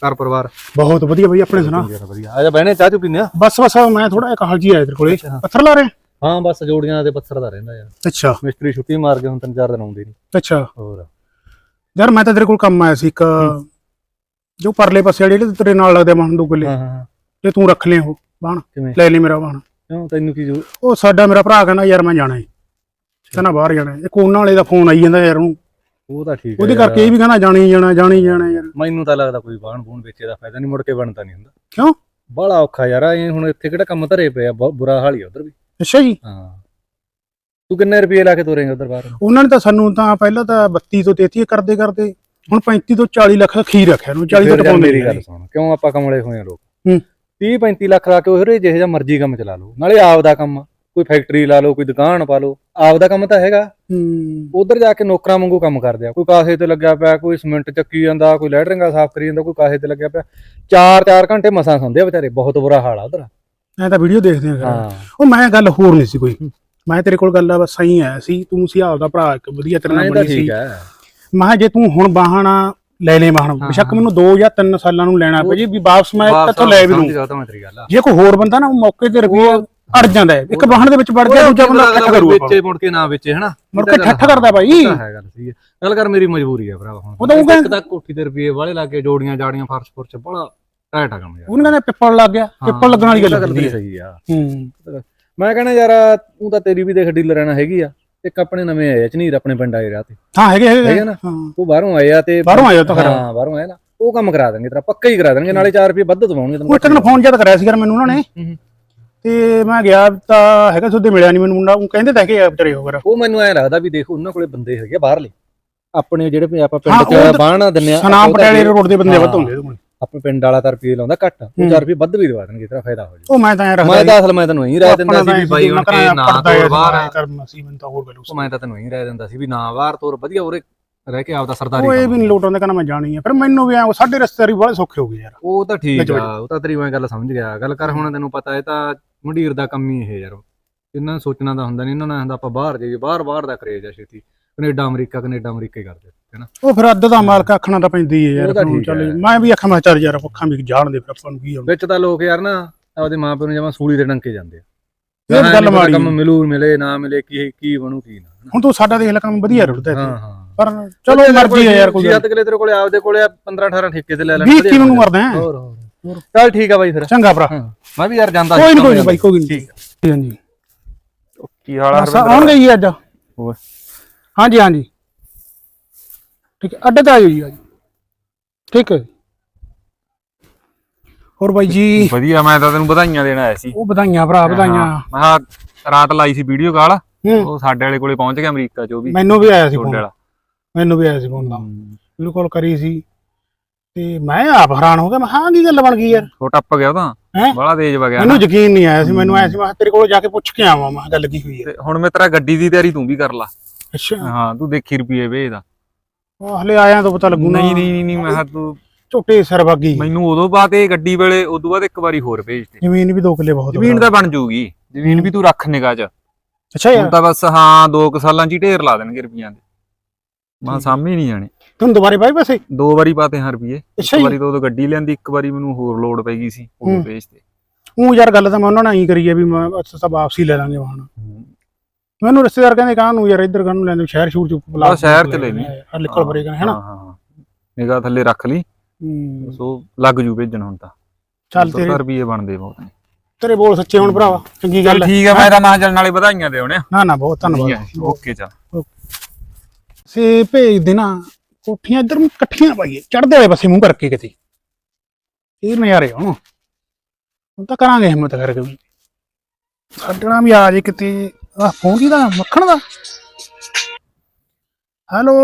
ਘਰ ਪਰਿਵਾਰ? ਬਹੁਤ ਵਧੀਆ ਬਾਈ ਆਪਣੇ ਸੁਣਾ। ਵਧੀਆ ਆ ਜਾ ਬਹਿਨੇ ਚਾਹ ਚੁ ਪੀਨੇ ਆ। ਬਸ ਬਸ ਮੈਂ ਥੋੜਾ ਜਿਹਾ ਕਾਹਲ ਜੀ ਆਇਆ ਤੇਰੇ ਕੋਲੇ। ਪੱਥਰ ਲਾ ਰਹੇ? ਹਾਂ ਬਸ ਜੋੜੀਆਂ ਦੇ ਪੱਥਰ ਦਾ ਰਹਿੰਦਾ ਯਾਰ। ਅੱਛਾ। ਮਿਸਤਰੀ ਛੁੱਟੀ ਮਾਰ ਕੇ ਹੁਣ ਤਿੰਨ ਚਾਰ ਦਿਨ ਆਉਂਦੇ ਨਹੀਂ ਅੱਛਾ। ਹੋਰ। ਯਾਰ ਮੈਂ ਤਾਂ ਤੇਰੇ ਕੋਲ ਕੰਮ ਆਇਆ ਸੀ ਇੱਕ ਜੋ ਪਰਲੇ ਪਾਸੇ ਵਾਲੇ ਜਿਹੜੇ ਤੇਰੇ ਨਾਲ ਲੱਗਦੇ ਮਾਹਣ ਦੋ ਕਿੱਲੇ ਹਾਂ ਹਾਂ ਤੇ ਤੂੰ ਰੱਖ ਲਿਆ ਉਹ ਬਾਣ। ਕਿਵੇਂ? ਲੈ ਲਈ ਮੇਰਾ ਬਾਣ। ਕਿਉਂ? ਤੈਨੂੰ ਕੀ ਜ਼ਰੂਰ- ਉਹ ਸਾਡਾ ਮੇਰਾ ਭਰਾ ਕਹਿੰਦਾ ਯਾਰ ਮੈਂ ਜਾਣਾ ਹੈ ਕਹਿੰਦਾ ਬਾਹਰ ਜਾਣਾ ਹੈ ਇੱਕ ਉਹਨਾਂ ਵਾਲੇ ਦਾ ਫੋਨ ਆਈ ਜਾਂਦਾ ਯਾਰ ਉਹਨੂੰ। ਉਹ ਤਾਂ ਠੀਕ ਹੈ ਉਹਦੇ ਯਾਰ। ਕਰਕੇ ਇਹ ਵੀ ਕਹਿੰਦਾ ਜਾਣੀ ਜਾਣਾ ਜਾਣੀ ਜਾਣਾ ਯਾਰ। ਮੈਨੂੰ ਤਾਂ ਲੱਗਦਾ ਕੋਈ ਬਾਣ ਬੂਣ ਵੇਚੇ ਦਾ ਫਾਇਦਾ ਨਹੀਂ ਮੁੜ ਕੇ ਬਣਦਾ ਨਹੀਂ ਹੁੰਦਾ। ਕਿਉਂ? ਬੜਾ ਔਖਾ ਯਾਰ ਇਹ ਹੁਣ ਇੱਥੇ ਕਿਹੜਾ ਕੰਮ ਧਰੇ ਪਿਆ ਬੁਰਾ ਹਾਲ ਹੀ ਉਧਰ ਵੀ। ਅੱਛਾ ਜੀ। ਹਾਂ। ਤੂੰ ਕਿੰਨੇ ਰੁਪਏ ਲਾ ਕੇ ਤੋਰੇਂਗਾ ਉਧਰ ਬਾਹਰ? ਉਹਨਾਂ ਨੇ ਤਾਂ ਸਾਨੂੰ ਤਾਂ ਪਹਿਲਾਂ ਤਾਂ 32 ਤੋਂ 33 ਕਰਦੇ ਕਰਦੇ ਹੁਣ 35 ਤੋਂ 40 ਲੱਖ ਦਾ ਖੀਰ ਰੱਖਿਆ ਨੂੰ 40 ਫਿਰ ਤੋਂ ਯਾਰ ਪਾਉਂਦੇ ਮੇਰੀ ਗੱਲ ਸੁਣ ਕਿਉਂ ਆਪਾਂ ਕਮਲੇ ਹੋਏ ਆ ਲੋਕ? ਹੂੰ। 30 35 ਲੱਖ ਲਾ ਕੇ ਉਹ ਜਿਹੇ ਜਿਹਾ ਮਰਜ਼ੀ ਕੰਮ ਚਲਾ ਲਓ ਨਾਲੇ ਆਪ ਦਾ ਕੰਮ। ਕੋਈ ਫੈਕਟਰੀ ਲਾ ਲਓ ਕੋਈ ਦੁਕਾਨ ਪਾ ਲਓ ਆਪ ਦਾ ਕੰਮ ਤਾਂ ਹੈਗਾ। ਹੂੰ। ਉਧਰ ਜਾ ਕੇ ਨੌਕਰਾਂ ਵਾਂਗੂ ਕੰਮ ਕਰਦੇ ਆ ਕੋਈ ਕਾਸੇ ਤੇ ਲੱਗਿਆ ਪਿਆ ਕੋਈ ਸਿਮੈਂਟ ਚੱਕੀ ਜਾਂਦਾ ਕੋਈ ਲੈਟਰਿੰਗਾਂ ਸਾਫ਼ ਕਰੀ ਜਾਂਦਾ ਕੋਈ ਕਾਸੇ ਤੇ ਲੱਗਿਆ ਪਿਆ। 4-4 ਘੰਟੇ ਮਸਾਂ ਸੌਂਦੇ ਆ ਵਿਚਾਰੇ ਬਹੁਤ ਬੁਰਾ ਹਾਲ ਆ ਉਧਰ। ਐ ਤਾਂ ਵੀਡੀਓ ਦੇਖਦੇ ਆ ਉਹ ਮੈਂ ਗੱਲ ਹੋਰ ਨਹੀਂ ਸੀ ਕੋਈ। ਮੈਂ ਤੇਰੇ ਕੋਲ ਗੱਲ ਆ ਬਸ ਸਹੀ ਆਇਆ ਸੀ ਤੂੰ ਸੀ ਆਪਦਾ ਭਰਾ ਇੱਕ ਵਧੀਆ ਤੇਰੇ ਨਾਲ ਬਣੀ ਸੀ। ਮੈਂ ਕਿਹਾ ਜੇ ਤੂੰ ਹੁਣ ਬਾਹਣਾ ਲੈ ਲੈ ਬਾਹਣ ਹਾਂ, ਬੇਸ਼ੱਕ। ਮੈਨੂੰ 2 ਜਾਂ 3 ਸਾਲਾਂ ਨੂੰ ਲੈਣਾ ਪੈ ਜੀ ਵੀ ਵਾਪਸ ਮੈਂ ਇੱਥੋਂ ਲੈ ਵੀ ਮੈਂ ਤੇਰੀ ਗੱਲ ਆ। ਜੇ ਕੋਈ ਹੋਰ ਬੰਦਾ ਨਾ ਮੌਕੇ ਤੇ ਰੁਪਈਆ ਅੜ ਜਾਂਦਾ ਹੈ। ਇੱਕ ਬਾਹਣ ਦੇ ਵਿੱਚ ਵੜ ਗਿਆ ਦੂਜਾ ਬੰਦਾ ਠੱਠ ਕਰੂਗਾ ਵੇਚੇ ਮੁੜ ਕੇ ਨਾ ਵੇਚੇ ਹਨਾ? ਮੁੜ ਕੇ ਠੱਠ ਕਰਦਾ ਹੈ ਗੱਲ ਸਹੀ ਹੈ। ਗੱਲ ਕਰ ਮੇਰੀ ਮਜਬੂਰੀ ਹੈ ਭਰਾ ਹੁਣ ਇੱਕ ਤਾਂ ਕੋਠੀ ਦੇ ਰੁਪਏ ਵਾਲੇ ਲਾ ਕੇ ਜੋੜੀਆਂ ਜਾੜੀਆਂ ਫਰਸ਼ ਫੁਰਸ਼ ਬੜਾ ਟਾਈਟ ਆ ਕੰਮ ਯਾਰ। ਉਹਨੂੰ ਕਹਿੰਦੇ ਪਿੱਪਲ ਲੱਗ ਗਿਆ ਪਿੱਪਲ ਲੱਗਣ ਵਾਲੀ ਗੱਲ ਸਹੀ ਆ। ਹੂੰ। ਮੈਂ ਕਹਿੰਦਾ ਯਾਰ ਤੂੰ ਤਾਂ ਤੇਰੀ ਵੀ ਦੇਖ ਡੀਲਰ ਰਹਿਣਾ ਹੈਗੀ ਆ। ਇੱਕ ਆਪਣੇ ਨਵੇਂ ਆਏ ਆ ਝਨੀਰ ਆਪਣੇ ਪਿੰਡ ਆਏ ਰਾਹ ਤੇ ਹਾਂ ਹੈਗੇ ਹੈਗੇ ਹੈਗੇ ਨਾ? ਹਾਂ ਉਹ ਬਾਹਰੋਂ ਆਏ ਆ ਤੇ ਬਾਹਰੋਂ ਆਏ ਆ ਤਾਂ ਖਰਾ। ਹਾਂ ਬਾਹਰੋਂ ਆਏ ਨਾ ਉਹ ਕੰਮ ਕਰਾ ਦੇਣਗੇ ਤੇਰਾ ਪੱਕਾ ਹੀ ਕਰਾ ਦੇਣਗੇ ਨਾਲੇ 4 ਰੁਪਏ ਵੱਧ ਦਵਾਉਣਗੇ ਉਹ ਇੱਕ ਦਿਨ ਫੋਨ ਜਦ ਕਰਿਆ ਸੀ ਯਾਰ ਮੈਨੂੰ ਉਹਨਾਂ ਨੇ। ਤੇ ਮੈਂ ਗਿਆ ਤਾਂ ਹੈਗਾ ਸੁੱਦੇ ਮਿਲਿਆ ਨਹੀਂ ਮੈਨੂੰ ਮੁੰਡਾ ਉਹ ਕਹਿੰਦੇ ਤਾਂ ਕਿ ਵਿਚਾਰੇ ਹੋ ਕਰ ਉਹ ਮੈਨੂੰ ਐ ਲੱਗਦਾ ਵੀ ਦੇਖੋ ਉਹਨਾਂ ਕੋਲੇ ਬੰਦੇ ਹੈਗੇ ਬਾਹਰਲੇ ਆਪਣੇ ਜਿਹੜੇ ਆਪਾਂ ਪਿੰਡ ਚ ਬਾਹਣਾ ਦਿੰਨੇ ਆ ਸਨਾਮ ਪਟਿਆਲੇ ਰੋਡ ਦੇ ਬੰਦੇ ਵੱਧ। ਹੁੰਦੇ ਉਹਦੇ ਕੋਲ। ਆਪਣੇ ਪਿੰਡ ਵਾਲਾ ਤਾਂ ਰੁਪਏ ਲਾਉਂਦਾ ਘੱਟ ਉਹ ਹੂੰ। 4 ਰੁਪਏ ਵੱਧ ਵੀ ਦਵਾ ਦੇਣਗੇ ਤੇਰਾ ਫਾਇਦਾ ਹੋ ਜਾਊ। ਉਹ ਮੈਂ ਤਾਂ ਐ ਰੱਖਦਾ ਮੈਂ ਤਾਂ ਅਸਲ ਮੈਂ ਤੈਨੂੰ ਇਹੀ ਰਾਏ ਦਿੰਦਾ ਸੀ ਵੀ ਬਾਈ ਹੁਣ ਕੇ ਨਾ ਤੋਰ ਬਾਹਰ ਕਰਨਾ ਸੀ ਮੈਨੂੰ ਤਾਂ ਹੋਰ ਗੱਲ ਉਹ ਮੈਂ ਤਾਂ ਤੈਨੂੰ ਇਹੀ ਰਾਏ ਦਿੰਦਾ ਸੀ ਵੀ ਨਾ ਬਾਹਰ ਤੋਰ ਵਧੀਆ ਉਰੇ ਰਹਿ ਕੇ ਆਪਦਾ ਸਰਦਾਰੀ ਉਹ ਇਹ ਵੀ ਨਹੀਂ ਲੋਟਾਉਂਦੇ ਕਹਿੰਦਾ ਮੈਂ ਜਾਣੀ ਆ। ਫਿਰ ਮੈਨੂੰ ਵੀ ਐ ਸਾਡੇ ਰਿਸ਼ਤੇਦਾਰੀ ਬੜੇ ਸੌਖੇ ਹੋ ਗਏ ਯਾਰ। ਉਹ ਤਾਂ ਠੀਕ ਆ ਉਹ ਤਾਂ ਤੇਰੀ ਮੈਂ ਗੱਲ ਸਮਝ ਗਿਆ। ਗੱਲ ਕਰ ਹੁਣ ਤੈਨੂੰ ਪਤਾ ਇਹ ਤਾਂ ਮੰਡੀਰ ਦਾ ਕੰਮ ਹੀ ਇਹ ਯਾਰ। ਇਹਨਾਂ ਸੋਚਣਾ ਤਾਂ ਹੁੰਦਾ ਨਹੀਂ ਇਹਨਾਂ ਨੂੰ ਹੁੰਦਾ ਆਪਾਂ ਬਾਹਰ ਜਾਈਏ ਬਾਹਰ ਬਾਹਰ ਦਾ ਕਰੇਜ ਆ ਛੇਤੀ। ਕੈਨੇਡਾ ਅਮਰੀਕਾ ਕੈਨੇਡਾ ਅਮਰੀਕਾ ਹੀ ਕਰਦੇ। ਹੈਨਾ ਉਹ ਫਿਰ ਅੱਧ ਦਾ ਮਾਲਕ ਆਖਣਾ ਤਾਂ ਪੈਂਦੀ ਹੈ ਯਾਰ ਉਹ ਚੱਲ। ਮੈਂ ਵੀ ਅੱਖਾਂ ਮੈਂ ਚੱਲ ਯਾਰ ਅੱਖਾਂ ਵੀ ਜਾਣ ਦੇ ਫਿਰ ਆਪਾਂ ਨੂੰ ਕੀ ਹੁੰਦਾ ਵਿੱਚ ਤਾਂ ਲੋਕ ਯਾਰ ਨਾ ਆਪਦੇ ਮਾਪਿਆਂ ਨੂੰ ਜਮਾ ਸੂਲੀ ਦੇ ਡੰਕੇ ਜਾਂਦੇ ਆ। ਇਹ ਗੱਲ ਮਾੜੀ ਕੰਮ ਮਿਲੂ ਮਿਲੇ ਨਾ ਮਿਲੇ ਕੀ ਕੀ ਬਣੂ ਕੀ ਨਾ। ਹੁਣ ਤੂੰ ਸਾਡਾ ਦੇਖ ਲੈ ਕੰਮ ਵਧੀਆ ਰੁੜਦਾ ਇੱਥੇ। ਹਾਂ ਹਾਂ। ਪਰ ਚਲੋ ਮਰਜ਼ੀ ਹੈ ਯਾਰ ਕੋਈ ਜੱਤ ਕਿਲੇ ਤੇਰੇ ਕੋਲੇ ਆਪਦੇ ਕੋਲੇ 15 18 ਠੇਕੇ ਤੇ ਲੈ ਲੈਣ 20 ਕੀ ਨੂੰ ਮਰਦਾ ਹੈ ਹੋਰ ਹੋਰ ਚੱਲ ਠੀਕ ਆ ਬਾਈ ਫਿਰ। ਚੰਗਾ ਭਰਾ ਮੈਂ ਵੀ ਯਾਰ ਜਾਂਦਾ ਕੋਈ ਨਹੀਂ ਕੋਈ ਨਹੀਂ ਬਾਈ ਕੋਈ ਨਹੀਂ ਠੀਕ ਹਾਂਜੀ। ਕੀ ਹਾਲ ਆ ਬਸ ਆਉਣ ਗਈ ਅੱਜ। ਹਾਂਜੀ ਹਾਂਜੀ। ਠੀਕ ਹੈ ਅੱਡੇ ਤੇ ਆਇਓ ਜੀ। ਠੀਕ ਹੈ ਹੋਰ ਬਾਈ ਜੀ? ਵਧੀਆ ਮੈਂ ਤਾਂ ਤੈਨੂੰ ਵਧਾਈਆਂ ਦੇਣ ਆਇਆ ਸੀ। ਉਹ ਵਧਾਈਆਂ ਭਰਾ ਵਧਾਈਆਂ। ਮੈਂ ਕਿਹਾ ਰਾਤ ਲਾਈ ਸੀ ਵੀਡੀਓ ਕਾਲ। ਹੂੰ। ਉਹ ਸਾਡੇ ਵਾਲੇ ਕੋਲੇ ਪਹੁੰਚ ਗਿਆ ਅਮਰੀਕਾ ਚ ਵੀ ਮੈਨੂੰ ਵੀ ਆਇਆ ਸੀ ਤੁਹਾਡੇ ਫੋਨ ਵਾਲਾ। ਮੈਨੂੰ ਵੀ ਆਇਆ ਸੀ ਫੋਨ ਦਾ। ਕਾਲ ਕਰੀ ਸੀ। ਤੇ ਮੈਂ ਆਪ ਹੈਰਾਨ ਹੋ ਗਿਆ ਮੈਂ ਹਾਂ ਕੀ ਗੱਲ ਬਣ ਗਈ ਯਾਰ? ਉਹ ਟੱਪ ਗਿਆ ਉਹ ਤਾਂ? ਬੜਾ ਤੇਜ਼ ਵਗਿਆ ਮੈਨੂੰ ਯਕੀਨ ਨਹੀਂ ਆਇਆ ਸੀ ਮੈਨੂੰ ਆਇਆ ਸੀ ਮੈਂ ਕਿਹਾ ਤੇਰੇ ਕੋਲ ਜਾ ਕੇ ਪੁੱਛ ਕੇ ਆਵਾਂ ਮੈਂ ਕਿਹਾ ਗੱਲ ਕੀ ਹੋਈ ਹੈ। ਹੁਣ ਮੈਂ ਤੇਰਾ ਗੱਡੀ ਦੀ ਤਿਆਰੀ ਤੂੰ ਵੀ ਕਰ ਲਾ। ਅੱਛਾ। ਹਾਂ ਤੂੰ ਦੇਖੀ ਰੁਪਏ ਭੇਜਦਾ ਉਹ ਹਲੇ ਆਇਆ ਤਾਂ ਪਤਾ ਲੱਗੂ ਨਾ ਨਹੀਂ ਨਹੀਂ ਨਹੀਂ, ਨਹੀਂ ਮੈਂ ਕਿਹਾ ਤੂੰ ਝੋਟੇ ਸਿਰ ਵਾਗੀ। ਮੈਨੂੰ ਉਦੋਂ ਬਾਅਦ ਇਹ ਗੱਡੀ ਵੇਲੇ ਉਦੋਂ ਬਾਅਦ ਇੱਕ ਵਾਰੀ ਹੋਰ ਭੇਜ ਦੇ ਜ਼ਮੀਨ ਵੀ 2 ਕਿੱਲੇ ਬਹੁਤ ਜ਼ਮੀਨ ਤਾਂ ਬਣ ਜੂਗੀ। ਜ਼ਮੀਨ ਵੀ ਤੂੰ ਰੱਖ ਨਿਗਾਹ ਚ। ਅੱਛਾ ਹੁਣ ਯਾਰ ਤਾਂ ਬਸ ਹਾਂ 2 ਸਾਲਾਂ ਚ ਹੀ ਢੇਰ ਲਾ ਦੇਣਗੇ ਰੁਪਈਆਂ ਦੇ। ਮੈਂ ਸਾਹਮਣੇ ਨਹੀਂ ਜਾਣੇ। ਤੁਹਾਨੂੰ ਦੁਬਾਰੇ ਪਾਈ ਪੈਸੇ ਦੋ ਵਾਰੀ ਪਾਤੇ ਹਾਂ ਅੱਛਾ ਇੱਕ ਜੀ। ਵਾਰੀ ਤਾਂ ਉਦੋਂ ਗੱਡੀ ਲੈਂਦੀ ਇੱਕ ਵਾਰੀ ਮੈਨੂੰ ਹੋਰ ਲੋਡ ਪੈ ਗਈ ਸੀ ਉਹ ਹੂੰ। ਭੇਜਦੇ ਉਹ ਯਾਰ ਗੱਲ ਤਾਂ ਮੈਂ ਉਹਨਾਂ ਨਾਲ ਹੀ ਕਰੀ ਆ ਵੀ ਮੈਂ ਅੱਛਾ ਤਾਂ ਵਾਪਸੀ ਲੈ ਲਾਂਗੇ ਵਾਹਣ ਮੈਨੂੰ ਰਿਸ਼ਤੇਦਾਰ ਕਹਿੰਦੇ ਕਾਹ ਨੂੰ ਯਾਰ ਇੱਧਰ ਕਾਹ ਨੂੰ ਲੈਂਦੇ ਸ਼ਹਿਰ ਸ਼ੂਰ ਚ ਬੁਲਾ ਆਹ ਸ਼ਹਿਰ ਚ ਲੈ ਲਈ। ਆ ਲਿਕਲ ਬਰੇ ਹੈ ਨਾ? ਹਾਂ ਹਾਂ ਨਿਗਾਹ ਥੱਲੇ ਰੱਖ ਲਈ। ਹੂੰ। ਸੋ ਲੱਗ ਜੂ ਭੇਜਣ ਹੁਣ ਤਾਂ। ਚੱਲ 70 ਤੇਰੇ ਰੁਪਏ ਬਣਦੇ ਬਹੁਤ ਨੇ। ਤੇਰੇ ਬੋਲ ਸੱਚੇ ਹੁਣ ਭਰਾਵਾ ਚੰਗੀ ਗੱਲ ਹੈ। ਠੀਕ ਹੈ ਮੈਂ ਤਾਂ ਮਾਂ ਚੱਲਣ ਵਾਲੇ ਵਧਾਈਆਂ ਦੇ ਆਉਣੇ ਨਾ ਨਾ ਬਹੁਤ ਧੰਨਵਾਦ। ਓਕੇ ਚੱਲ। ਸੇ ਭੇਜ ਦੇਣਾ ਕੋਠੀਆਂ ਇੱਧਰ ਨੂੰ ਇਕੱਠੀਆਂ ਪਾਈਏ ਚੜਦੇ ਵਾਲੇ ਪਾਸੇ ਮੂੰਹ ਕਰਕੇ ਕਿਤੇ। ਇਹ ਨਜ਼ਾਰੇ ਹੁਣ। ਹੁਣ ਤਾਂ ਕਰਾਂਗੇ ਹਿੰਮਤ ਕਰਕੇ ਵੀ। ਛੱਡਣਾ ਵੀ ਆ ਜੇ ਕਿਤੇ। ਆ ਫੋਨ ਕੀ ਦਾ ਮੱਖਣ ਦਾ? ਹੈਲੋ?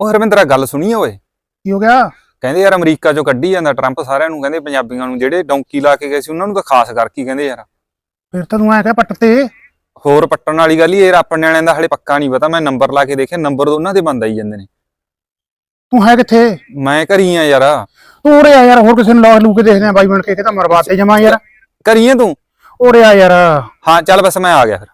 ਉਹ ਹਰਵਿੰਦਰਾ ਗੱਲ ਸੁਣੀ ਓਏ? ਕੀ ਹੋ ਗਿਆ? ਕਹਿੰਦੇ ਯਾਰ ਅਮਰੀਕਾ ਚੋਂ ਕੱਢੀ ਜਾਂਦਾ ਟਰੰਪ ਸਾਰਿਆਂ ਨੂੰ ਕਹਿੰਦੇ ਪੰਜਾਬੀਆਂ ਨੂੰ ਜਿਹੜੇ ਡੌਂਕੀ ਲਾ ਕੇ ਗਏ ਸੀ ਉਹਨਾਂ ਨੂੰ ਤਾਂ ਖਾਸ ਕਰਕੇ ਹੀ ਕਹਿੰਦੇ ਯਾਰ? ਫਿਰ ਤਾਂ ਤੂੰ ਐ ਕਹਿ ਪੱਟ ਤੇ। ਹੋਰ ਪੱਟਣ ਵਾਲੀ ਗੱਲ ਹੀ ਇਹ ਆਪਣੇ ਵਾਲਿਆਂ ਦਾ ਹਲੇ ਪੱਕਾ ਨਹੀਂ ਪਤਾ ਮੈਂ ਨੰਬਰ ਲਾ ਕੇ ਦੇਖਿਆ ਨੰਬਰ ਉਹਨਾਂ ਦੇ ਬੰਦ ਆਈ ਜਾਂਦੇ ਨੇ। ਤੂੰ ਹੈ ਕਿੱਥੇ? ਮੈਂ ਘਰੀ ਆ ਯਾਰ। ਤੂੰ ਉਰੇ ਆ ਯਾਰ ਹੋਰ ਕਿਸੇ ਨੂੰ ਲਾ ਲੂ ਕੇ ਦੇਖਦੇ ਆ ਬਾਈ ਬਣ ਕੇ ਕਿਤਾ ਮਰਵਾਤੇ ਜਮਾ ਯਾਰ। ਘਰੀ ਆ ਤੂੰ? ਉਰੇ ਆ ਯਾਰ। ਹਾਂ ਚੱਲ ਬਸ ਮੈਂ ਆ ਗਿਆ ਫਿਰ।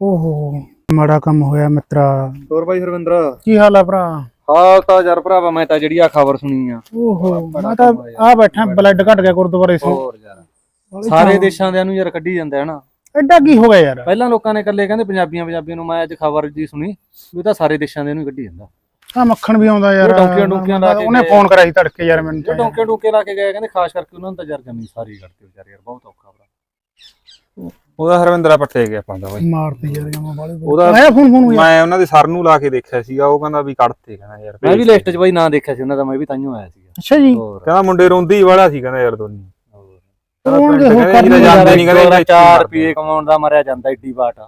ਓਹੋ ਮਾੜਾ ਕੰਮ ਹੋਇਆ ਮਿੱਤਰਾ। ਹੋਰ ਬਾਈ ਹਰਵਿੰਦਰ? ਕੀ ਹਾਲ ਆ ਭਰਾ? ਹਾਲ ਤਾਂ ਯਾਰ ਭਰਾਵਾ ਮੈਂ ਤਾਂ ਜਿਹੜੀ ਆ ਖਬਰ ਸੁਣੀ ਆ। ਓਹੋ ਮੈਂ ਤਾਂ ਆ ਬੈਠਾ ਬਲੱਡ ਘਟ ਗਿਆ ਗੁਰਦੁਆਰੇ ਸੇ। ਹੋਰ ਯਾਰ ਸਾਰੇ ਦੇਸ਼ਾਂ ਦੇ ਨੂੰ ਯਾਰ ਕੱਢੀ ਜਾਂਦੇ ਹਨਾ ਐਡਾ ਕੀ ਹੋ ਗਿਆ ਯਾਰ? ਪਹਿਲਾਂ ਲੋਕਾਂ ਨੇ ਇਕੱਲੇ ਕਹਿੰਦੇ ਪੰਜਾਬੀਆਂ ਪੰਜਾਬੀਆਂ ਨੂੰ ਮੈਂ ਅੱਜ ਖਬਰ ਜੀ ਸੁਣੀ ਵੀ ਤਾਂ ਸਾਰੇ ਦੇਸ਼ਾਂ ਦੇ ਨੂੰ ਹੀ ਕੱਢੀ ਜਾਂਦਾ। ਆ ਮੱਖਣ ਵੀ ਆਉਂਦਾ ਯਾਰ। ਡੌਂਕੀਆਂ- ਡੌਂਕੀਆਂ ਲਾ ਕੇ ਉਹਨੇ। ਫੋਨ ਕਰਾਈ ਤੜਕੇ ਯਾਰ ਮੈਨੂੰ ਤਾਂ। ਡੌਂਕੇ ਡੌਂਕੇ ਲਾ ਕੇ ਗਏ ਕਹਿੰਦੇ ਖਾਸ ਕਰਕੇ ਉਹਨਾਂ ਨੂੰ ਤਾਂ ਯਾਰ ਜਮੀ ਸਾਰੀ ਕੱਢਦੇ ਵਿਚਾਰੇ ਯਾਰ ਬਹੁਤ ਔਖਾ ਭਰਾ। ਉਹਦਾ ਹਰਵਿੰਦਰਾ ਪੱਟੇ ਗਿਆ ਪਾਉਂਦਾ ਬਾਈ। ਮਾਰਦੇ ਯਾਰ ਜਮਾ ਬਾਲੇ ਉਹਦਾ- ਆਇਆ ਫੋਨ ਫੋਨ ਮੈਂ ਉਹਨਾਂ ਦੇ ਸਰ ਨੂੰ ਲਾ ਕੇ ਦੇਖਿਆ ਸੀਗਾ ਉਹ ਕਹਿੰਦਾ ਵੀ ਕੱਢਤੇ ਕਹਿੰਦਾ ਯਾਰ ਮੈਂ ਵੀ ਲਿਸਟ 'ਚ ਬਾਈ ਨਾਂ ਦੇਖਿਆ ਸੀ ਉਹਨਾਂ ਦਾ ਮੈਂ ਵੀ ਤਾਈਓ ਆਇਆ ਸੀਗਾ। ਅੱਛਾ ਜੀ। ਕਹਿੰਦਾ ਮੁੰਡੇ ਰੋਂਦੀ ਵਾਲਾ ਸੀ ਕਹਿੰਦਾ ਯਾਰ ਦੋਨੀ। ਜਾਂਦੇ ਨਹੀਂ ਕਹਿੰਦੇ ਕਹਿੰਦੇ 4 ਰੁਪਏ ਕਮਾਉਣ ਦਾ ਮਰਿਆ ਜਾਂਦਾ ਏਡੀ ਬਾਟ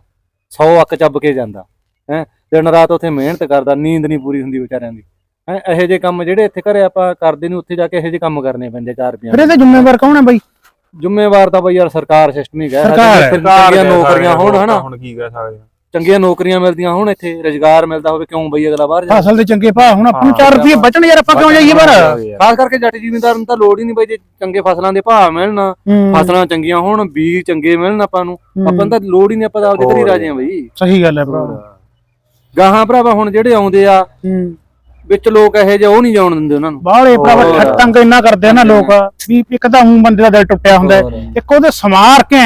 100 ਅੱਕ ਚੱਬ ਕੇ ਜਾਂਦਾ। ਹੈ ਦਿਨ ਰਾਤ ਉੱਥੇ ਮਿਹਨਤ ਕਰਦਾ ਨੀਂਦ ਨਹੀਂ ਪੂਰੀ ਹੁੰਦੀ ਵਿਚਾਰਿਆਂ ਦੀ। ਹੈ ਇਹੋ ਜਿਹੇ ਕੰਮ ਜਿਹੜੇ ਇੱਥੇ ਘਰੇ ਆਪਾਂ ਕਰਦੇ ਨਹੀਂ ਉੱਥੇ ਜਾ ਕੇ ਇਹੋ ਜਿਹੇ ਕੰਮ ਕਰਨੇ ਪੈਂਦੇ 4 ਰੁਪਏ ਫਿਰ ਇਹਦਾ ਜ਼ਿੰਮੇਵਾਰ ਕੌਣ ਹੈ ਬਾਈ? ਜ਼ਿੰਮੇਵਾਰ ਤਾਂ ਬਈ ਯਾਰ ਸਰਕਾਰ ਸਿਸਟਮ ਹੀ ਹੈ। ਸਰਕਾਰ ਹੈ। ਚੰਗੀਆਂ ਨੌਕਰੀਆਂ ਹੋਣ ਹਨਾ? ਹੁਣ ਕੀ ਕਹਿ ਸਕਦੇ ਹਾਂ। ਚੰਗੀਆਂ ਨੌਕਰੀਆਂ ਮਿਲਦੀਆਂ ਹੋਣ ਇੱਥੇ ਰੋਜ਼ਗਾਰ ਮਿਲਦਾ ਹੋਵੇ ਕਿਉਂ ਬਈ ਅਗਲਾ ਬਾਹਰ ਜਾਂਦਾ ਫਸਲ ਦੇ ਚੰਗੇ ਭਾਅ ਹੁਣ ਆਪਾਂ ਨੂੰ ਹਾਂ, 4 ਰੁਪਏ ਬਚਣ ਯਾਰ ਆਪਾਂ ਕਿਉਂ ਜਾਈਏ ਬਾਹਰ? ਖਾਸ ਕਰਕੇ ਜੱਟ ਜ਼ਿਮੀਂਦਾਰ ਨੂੰ ਤਾਂ ਲੋੜ ਹੀ ਨਹੀਂ ਬਈ ਜੇ ਚੰਗੇ ਫਸਲਾਂ ਦੇ ਭਾਅ ਮਿਲਣ। ਹੂੰ, ਫਸਲਾਂ ਚੰਗੀਆਂ ਹੋਣ ਬੀਜ ਚੰਗੇ ਮਿਲਣ ਆਪਾਂ ਨੂੰ। ਹੂੰ। ਆਪਾਂ ਨੂੰ ਤਾਂ ਲੋੜ ਹੀ ਨਹੀਂ ਆਪਾਂ ਤਾਂ ਆਪਦੇ ਘਰੀ। ਰਾਜੇ ਆ ਬਈ। ਸਹੀ ਗੱਲ ਹੈ ਭਰਾ। ਗਾਹਾਂ ਭਰਾਵਾ ਹੁਣ ਜਿਹੜੇ ਆਉਂਦੇ ਆ ਹੂੰ। ਵਿੱਚ ਲੋਕ ਇਹੋ ਜਿਹੇ ਉਹ ਨਹੀਂ ਜਾਣ ਦਿੰਦੇ ਉਹਨਾਂ ਨੂੰ। ਬਾਹਲੇ ਭਰਾਵਾ ਹੋਰ। ਤੰਗ ਇੰਨਾ ਕਰਦੇ ਆ ਨਾ ਲੋਕ ਵੀ ਇੱਕ ਤਾਂ ਹੂੰ ਬੰਦੇ ਦਾ ਦਿਲ ਟੁੱਟਿਆ ਹੁੰਦਾ ਹੈ, ਇੱਕ ਉਹਦੇ ਸਮਾਰ ਕੇ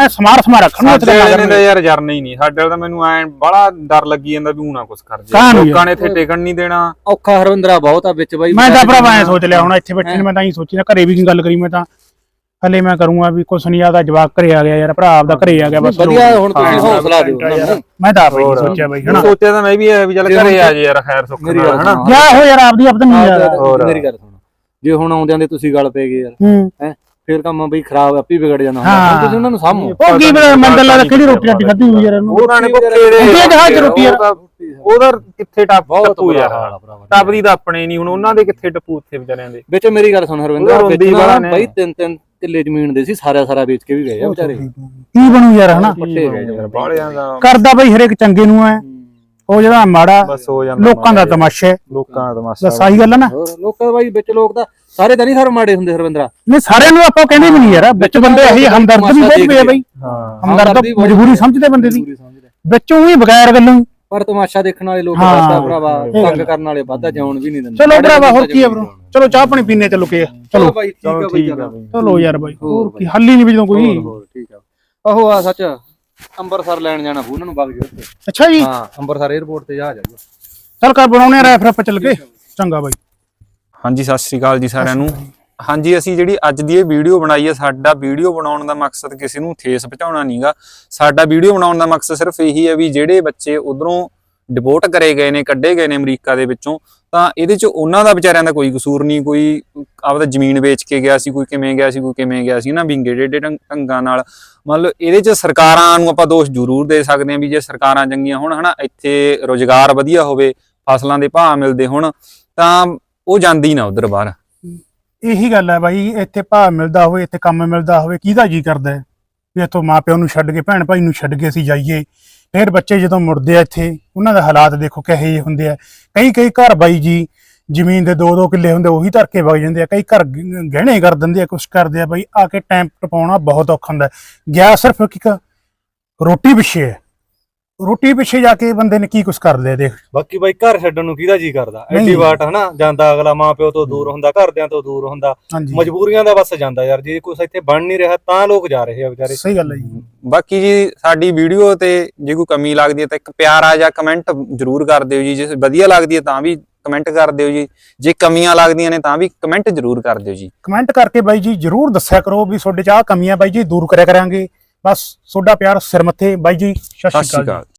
ਐ ਸਮਾਰ ਸਮਾਰ ਰੱਖਣ ਨੂੰ ਸਾਡੇ ਵਾਲੇ ਨੇ। ਤਾਂ ਯਾਰ ਜਰਨਾ ਹੀ ਨਹੀਂ ਸਾਡੇ ਵਾਲਾ ਤਾਂ ਮੈਨੂੰ ਐ ਬੜਾ ਡਰ ਲੱਗੀ ਜਾਂਦਾ ਵੀ ਨਾ ਕੁਝ ਕਰ ਜੇ? ਲੋਕਾਂ ਨੇ ਇੱਥੇ ਟਿਕਣ ਨਹੀਂ ਦੇਣਾ। ਔਖਾ ਹਰਵਿੰਦਰਾ ਬਹੁਤ ਆ ਵਿੱਚ ਬਾਈ। ਮੈਂ ਤਾਂ ਭਰਾਵਾ ਐ ਸੋਚ ਲਿਆ ਹੁਣ ਇੱਥੇ ਬੈਠੇ ਨੇ ਮੈਂ ਤਾਂ ਹੀ ਸੋਚੀ ਨਾ ਘਰੇ ਵੀ ਕੀ ਗੱਲ ਕਰੀ ਮੈਂ ਤਾਂ। ਹਲੇ ਮੈਂ ਕਰੂੰਗਾ ਵੀ ਕੁਛ ਨਹੀਂ ਆਦਾ ਜਵਾਕ ਘਰੇ ਆ ਗਿਆ ਯਾਰ ਭਰਾ ਆਪਦਾ ਘਰੇ ਆ ਗਿਆ ਬਸ ਵਧੀਆ ਹੁਣ ਤੁਸੀਂ ਹਾਂ, ਹੌਸਲਾ ਦਿਓ ਮੈਂ ਤਾਂ ਆਪੇ। ਸੋਚਿਆ ਬਾਈ ਹਨਾ। ਸੋਚਿਆ ਤਾਂ ਮੈਂ ਵੀ ਐ ਵੀ ਚੱਲ ਘਰੇ ਆ ਜੇ ਯਾਰ ਖੈਰ ਸੁੱਖ ਨਾਲ ਹਨਾ। ਜਾ ਹੋ ਯਾਰ ਆਪਦੀ ਆਪਦਾ ਨਹੀਂ ਯਾਰ। ਮੇਰੀ ਗੱਲ ਸੁਣੋ। ਜੇ ਹੁਣ ਆਉਂਦਿਆਂ ਦੇ ਤੁਸੀਂ ਗੱਲ ਪੈ ਗਏ ਯਾਰ ਹੂੰ। ਫੇਰ ਕੰਮ ਬਈ ਖਰਾਬ ਆਪੀ ਵਿਗੜ ਜਾਣਾ ਹੁੰਦਾ। ਤੁਸੀਂ ਉਹਨਾਂ ਨੂੰ ਸਾਹਮੋ ਉਹ ਕੀ ਤਾਂ ਲੱਗਦਾ ਕਿਹੜੀ ਰੋਟੀ ਰਾਟੀ ਖਾਧੀ ਹੋਈ ਯਾਰ ਇਹਨੂੰ। ਉਹਨਾਂ ਨੇ ਭੁੱਖੇ ਦੇ ਅੱਗੇ ਜਹਾਜ਼ ਰੋਟੀ ਯਾਰ। ਉਹਦਾ ਕਿੱਥੇ ਟੱਪ ਬਹੁਤ ਟੱਪੂ ਯਾਰ। ਟੱਪਦੀ ਤਾਂ ਆਪਣੇ ਨਹੀਂ ਹੁਣ ਉਹਨਾਂ ਦੇ ਕਿੱਥੇ ਟੱਪੂ ਉੱਥੇ ਵਿਚਾਰਿਆਂ ਦੇ। ਵਿੱਚ ਮੇਰੀ ਗੱਲ ਸੁਣ ਹਰਵਿੰਦਰ। ਬਈ ਤਿੰਨ ਤਿੰਨ ਕਿੱਲੇ ਜ਼ਮੀਨ ਦੇ ਸੀ ਸਾਰਾ ਸਾਰਾ ਵੇਚ ਕੇ ਵੀ ਗਏ ਆ ਵਿਚਾਰੇ। ਕੀ ਬਣੂ ਯਾਰ ਹਨਾ? ਪੱਟੇ ਗਏ ਯਾਰ ਬਾਹਲਿਆਂ ਦਾ ਕਰਦਾ ਬਈ ਹਰੇਕ ਚੰਗੇ ਨੂੰ ਐ। ਉਹ ਜਿਹੜਾ ਮਾੜਾ ਬਸ ਹੋ ਜਾਂਦਾ ਲੋਕਾਂ ਦਾ ਤਮਾਸ਼ਾ। ਹੈ ਲੋਕਾਂ ਦਾ ਤਮਾਸ਼ਾ। ਬਸ ਆਹੀ ਗੱਲ ਹੈ ਨਾ। ਲੋਕਾਂ ਬਾਈ ਵਿੱਚ ਲੋਕ ਤਾਂ ਸਾਰੇ ਤਾਂ ਨਹੀਂ ਸਰ ਮਾੜੇ ਹੁੰਦੇ ਹਰਵਿੰਦਰਾ। ਨਹੀਂ ਸਾਰਿਆਂ ਨੂੰ ਆਪਾਂ ਕਹਿੰਦੇ ਵੀ ਨਹੀਂ ਯਾਰ। ਵਿੱਚ ਬੰਦੇ ਇਹੀ ਹਮਦਰਦ ਵੀ ਬਹੁਤ ਪਏ ਬਈ। ਹਾਂ। ਹਮਦਰਦ ਮਜਬੂਰੀ ਸਮਝਦੇ ਬੰਦੇ ਦੀ। ਵਿੱਚੋਂ ਹੀ ਬਗੈਰ ਗੱਲੋਂ। ਪਰ ਤਮਾਸ਼ਾ ਦੇਖਣ ਵਾਲੇ ਲੋਕ ਹਾਂ, ਵਾਦਾ ਭਰਾਵਾ ਇਹ ਗੱਲ ਤੰਗ ਕਰਨ ਵਾਲੇ ਵਾਦਾ ਜਾਉਣ ਵੀ ਨਹੀਂ ਦਿੰਦੇ। ਚਲੋ ਭਰਾਵਾ ਹੋਰ ਕੀ ਹੈ ਬ్రో ਚਲੋ ਚਾਹ ਪਾਣੀ ਪੀਣੇ ਚੱਲੋ ਕੇ ਚਲੋ ਚਲੋ। ਬਾਈ ਠੀਕ ਚਲੋ ਆ ਬਈ ਠੀਕ ਆ ਚਲੋ ਬਈ ਚਲੋ ਯਾਰ ਬਾਈ ਹੋਰ ਕੀ? ਹੱਲ ਹੀ ਨਹੀਂ ਵੀ ਜਦੋਂ ਕੋਈ। ਹੋਰ ਹੋਰ ਠੀਕ ਆ ਉਹ ਆ ਸੱਚ ਅੰਮ੍ਰਿਤਸਰ ਲੈਣ ਜਾਣਾ ਬੂ ਉਹਨਾਂ ਨੂੰ ਵਗ ਗਏ ਅੱਛਾ ਜੀ। ਹਾਂ ਅੰਮ੍ਰਿਤਸਰ 에ਅਰਪੋਰਟ ਤੇ ਜਾ ਜਾਈਓ ਚੱਲ ਕਰ ਬਣਾਉਣੇ ਆ ਰੈਫਰ ਆਪਾਂ ਚੱਲ ਕੇ। ਚੰਗਾ ਬਾਈ ਹਾਂਜੀ ਸਤਿ ਸ਼੍ਰੀ ਅਕਾਲ ਜੀ ਸਾਰਿਆਂ ਨੂੰ। ਹਾਂਜੀ, ਅਸੀਂ ਜਿਹੜੀ ਅੱਜ ਦੀ ਇਹ ਵੀਡੀਓ ਬਣਾਈ ਹੈ, ਸਾਡਾ ਵੀਡੀਓ ਬਣਾਉਣ ਦਾ ਮਕਸਦ ਕਿਸੇ ਨੂੰ ਠੇਸ ਪਹੁੰਚਾਉਣਾ ਨਹੀਂਗਾ ਸਾਡਾ ਵੀਡੀਓ ਬਣਾਉਣ ਦਾ ਮਕਸਦ ਸਿਰਫ ਇਹੀ ਹੈ ਵੀ ਜਿਹੜੇ ਬੱਚੇ ਉਧਰੋਂ ਡਿਪੋਰਟ ਕਰੇ ਗਏ ਨੇ, ਕੱਢੇ ਗਏ ਨੇ ਅਮਰੀਕਾ ਦੇ ਵਿੱਚੋਂ, ਤਾਂ ਇਹਦੇ ਚ ਉਹਨਾਂ ਦਾ ਵਿਚਾਰਿਆਂ ਦਾ ਕੋਈ ਕਸੂਰ ਨਹੀਂ, ਕੋਈ ਆਪਦਾ ਜ਼ਮੀਨ ਵੇਚ ਕੇ ਗਿਆ ਸੀ, ਕੋਈ ਕਿਵੇਂ ਗਿਆ ਸੀ, ਕੋਈ ਕਿਵੇਂ ਗਿਆ ਸੀ ਨਾ ਵਿੰਗੇ ਡੇਡੇ ਢੰਗ- ਢੰਗਾਂ ਨਾਲ। ਮਤਲਬ ਇਹਦੇ ਚ ਸਰਕਾਰਾਂ ਨੂੰ ਆਪਾਂ ਦੋਸ਼ ਜ਼ਰੂਰ ਦੇ ਸਕਦੇ ਹਾਂ ਵੀ ਜੇ ਸਰਕਾਰਾਂ ਚੰਗੀਆਂ ਹੋਣ, ਹਨਾ, ਇੱਥੇ ਰੋਜ਼ਗਾਰ ਵਧੀਆ ਹੋਵੇ, ਫਸਲਾਂ ਦੇ ਭਾਅ ਮਿਲਦੇ ਹੋਣ, ਤਾਂ ਉਹ ਜਾਂਦੀ ਨਾ ਉਧਰ ਬਾਹਰ। ਇਹੀ ਗੱਲ ਹੈ ਬਾਈ, ਇੱਥੇ ਭਾਅ ਮਿਲਦਾ ਹੋਵੇ, ਇੱਥੇ ਕੰਮ ਮਿਲਦਾ ਹੋਵੇ, ਕਿਹਦਾ ਜੀ ਕਰਦਾ ਹੈ? ਵੀ ਇੱਥੋਂ ਮਾਪਿਆਂ ਨੂੰ ਛੱਡ ਕੇ ਭੈਣ ਭਾਈ ਨੂੰ ਛੱਡ ਕੇ ਅਸੀਂ ਜਾਈਏ। ਫਿਰ ਬੱਚੇ ਜਦੋਂ ਮੁੜਦੇ ਆ ਇੱਥੇ, ਉਹਨਾਂ ਦਾ ਹਾਲਾਤ ਦੇਖੋ ਕਿਹੋ ਜਿਹੇ ਹੁੰਦੇ ਆ। ਕਈ ਕਈ ਘਰ ਬਾਈ ਜੀ, ਜ਼ਮੀਨ ਦੇ 2-2 ਕਿੱਲੇ ਹੁੰਦੇ, ਉਹੀ ਧਰ ਕੇ ਵਗ ਜਾਂਦੇ ਆ। ਕਈ ਘਰ ਗਹਿਣੇ ਕਰ ਦਿੰਦੇ ਆ, ਕੁਛ ਕਰਦੇ ਆ। ਬਾਈ, ਆ ਕੇ ਟਾਈਮ ਟਪਾਉਣਾ ਬਹੁਤ ਔਖਾ ਹੁੰਦਾ। ਗਿਆ ਸਿਰਫ ਇੱਕ ਰੋਟੀ ਪਿੱਛੇ ਹੈ। ਰੋਟੀ ਪਿੱਛੇ ਜਾ ਕੇ ਬੰਦੇ ਨੇ ਕੀ ਕੁਛ ਕਰ ਲਿਆ ਦੇਖ। ਬਾਕੀ ਬਾਈ ਘਰ ਛੱਡਣ ਨੂੰ ਕਿਹਦਾ ਜੀ ਕਰਦਾ। ਐਡੀ ਵਾਟ ਹਨਾ ਜਾਂਦਾ ਅਗਲਾ ਮਾਂ ਪਿਓ ਤੋਂ ਦੂਰ ਹੁੰਦਾ ਘਰਦਿਆਂ ਤੋਂ ਦੂਰ ਹੁੰਦਾ। ਮਜਬੂਰੀਆਂ ਦਾ ਬਸ ਜਾਂਦਾ ਯਾਰ ਜੇ ਕੁਛ ਇੱਥੇ ਬਣ ਨਹੀਂ ਰਿਹਾ ਤਾਂ ਲੋਕ ਜਾ ਰਹੇ ਆ ਵਿਚਾਰੇ। ਸਹੀ ਗੱਲ ਹੈ ਜੀ। ਬਾਕੀ ਜੀ ਸਾਡੀ ਵੀਡੀਓ ਤੇ ਜੇ ਕੋਈ ਕਮੀ ਲੱਗਦੀ ਹੈ ਤਾਂ ਇੱਕ ਪਿਆਰਾ ਜਿਹਾ ਕਮੈਂਟ ਜ਼ਰੂਰ ਕਰ ਦਿਓ ਜੀ ਜੇ ਵਧੀਆ ਲੱਗਦੀ ਹੈ ਤਾਂ ਵੀ ਕਮੈਂਟ ਕਰ ਦਿਓ ਜੀ ਜੇ ਕਮੀਆਂ ਲੱਗਦੀਆਂ ਨੇ ਤਾਂ ਵੀ ਕਮੈਂਟ ਜ਼ਰੂਰ ਕਰ ਦਿਓ ਜੀ। ਕਮੈਂਟ ਕਰਕੇ ਬਾਈ ਜੀ ਜਰੂਰ ਦੱਸਿਆ ਕਰੋ ਵੀ ਤੁਹਾਡੇ ਚ ਆਹ ਕਮੀਆਂ ਬਾਈ ਜੀ ਦੂਰ ਕਰਿਆ ਕਰਾਂਗੇ। ਬਸ ਤੁਹਾਡਾ ਪਿਆਰ ਸਿਰ ਮੱਥੇ। ਬਾਈ ਜੀ। ਸਤਿ ਸ਼੍ਰੀ ਅਕਾਲ।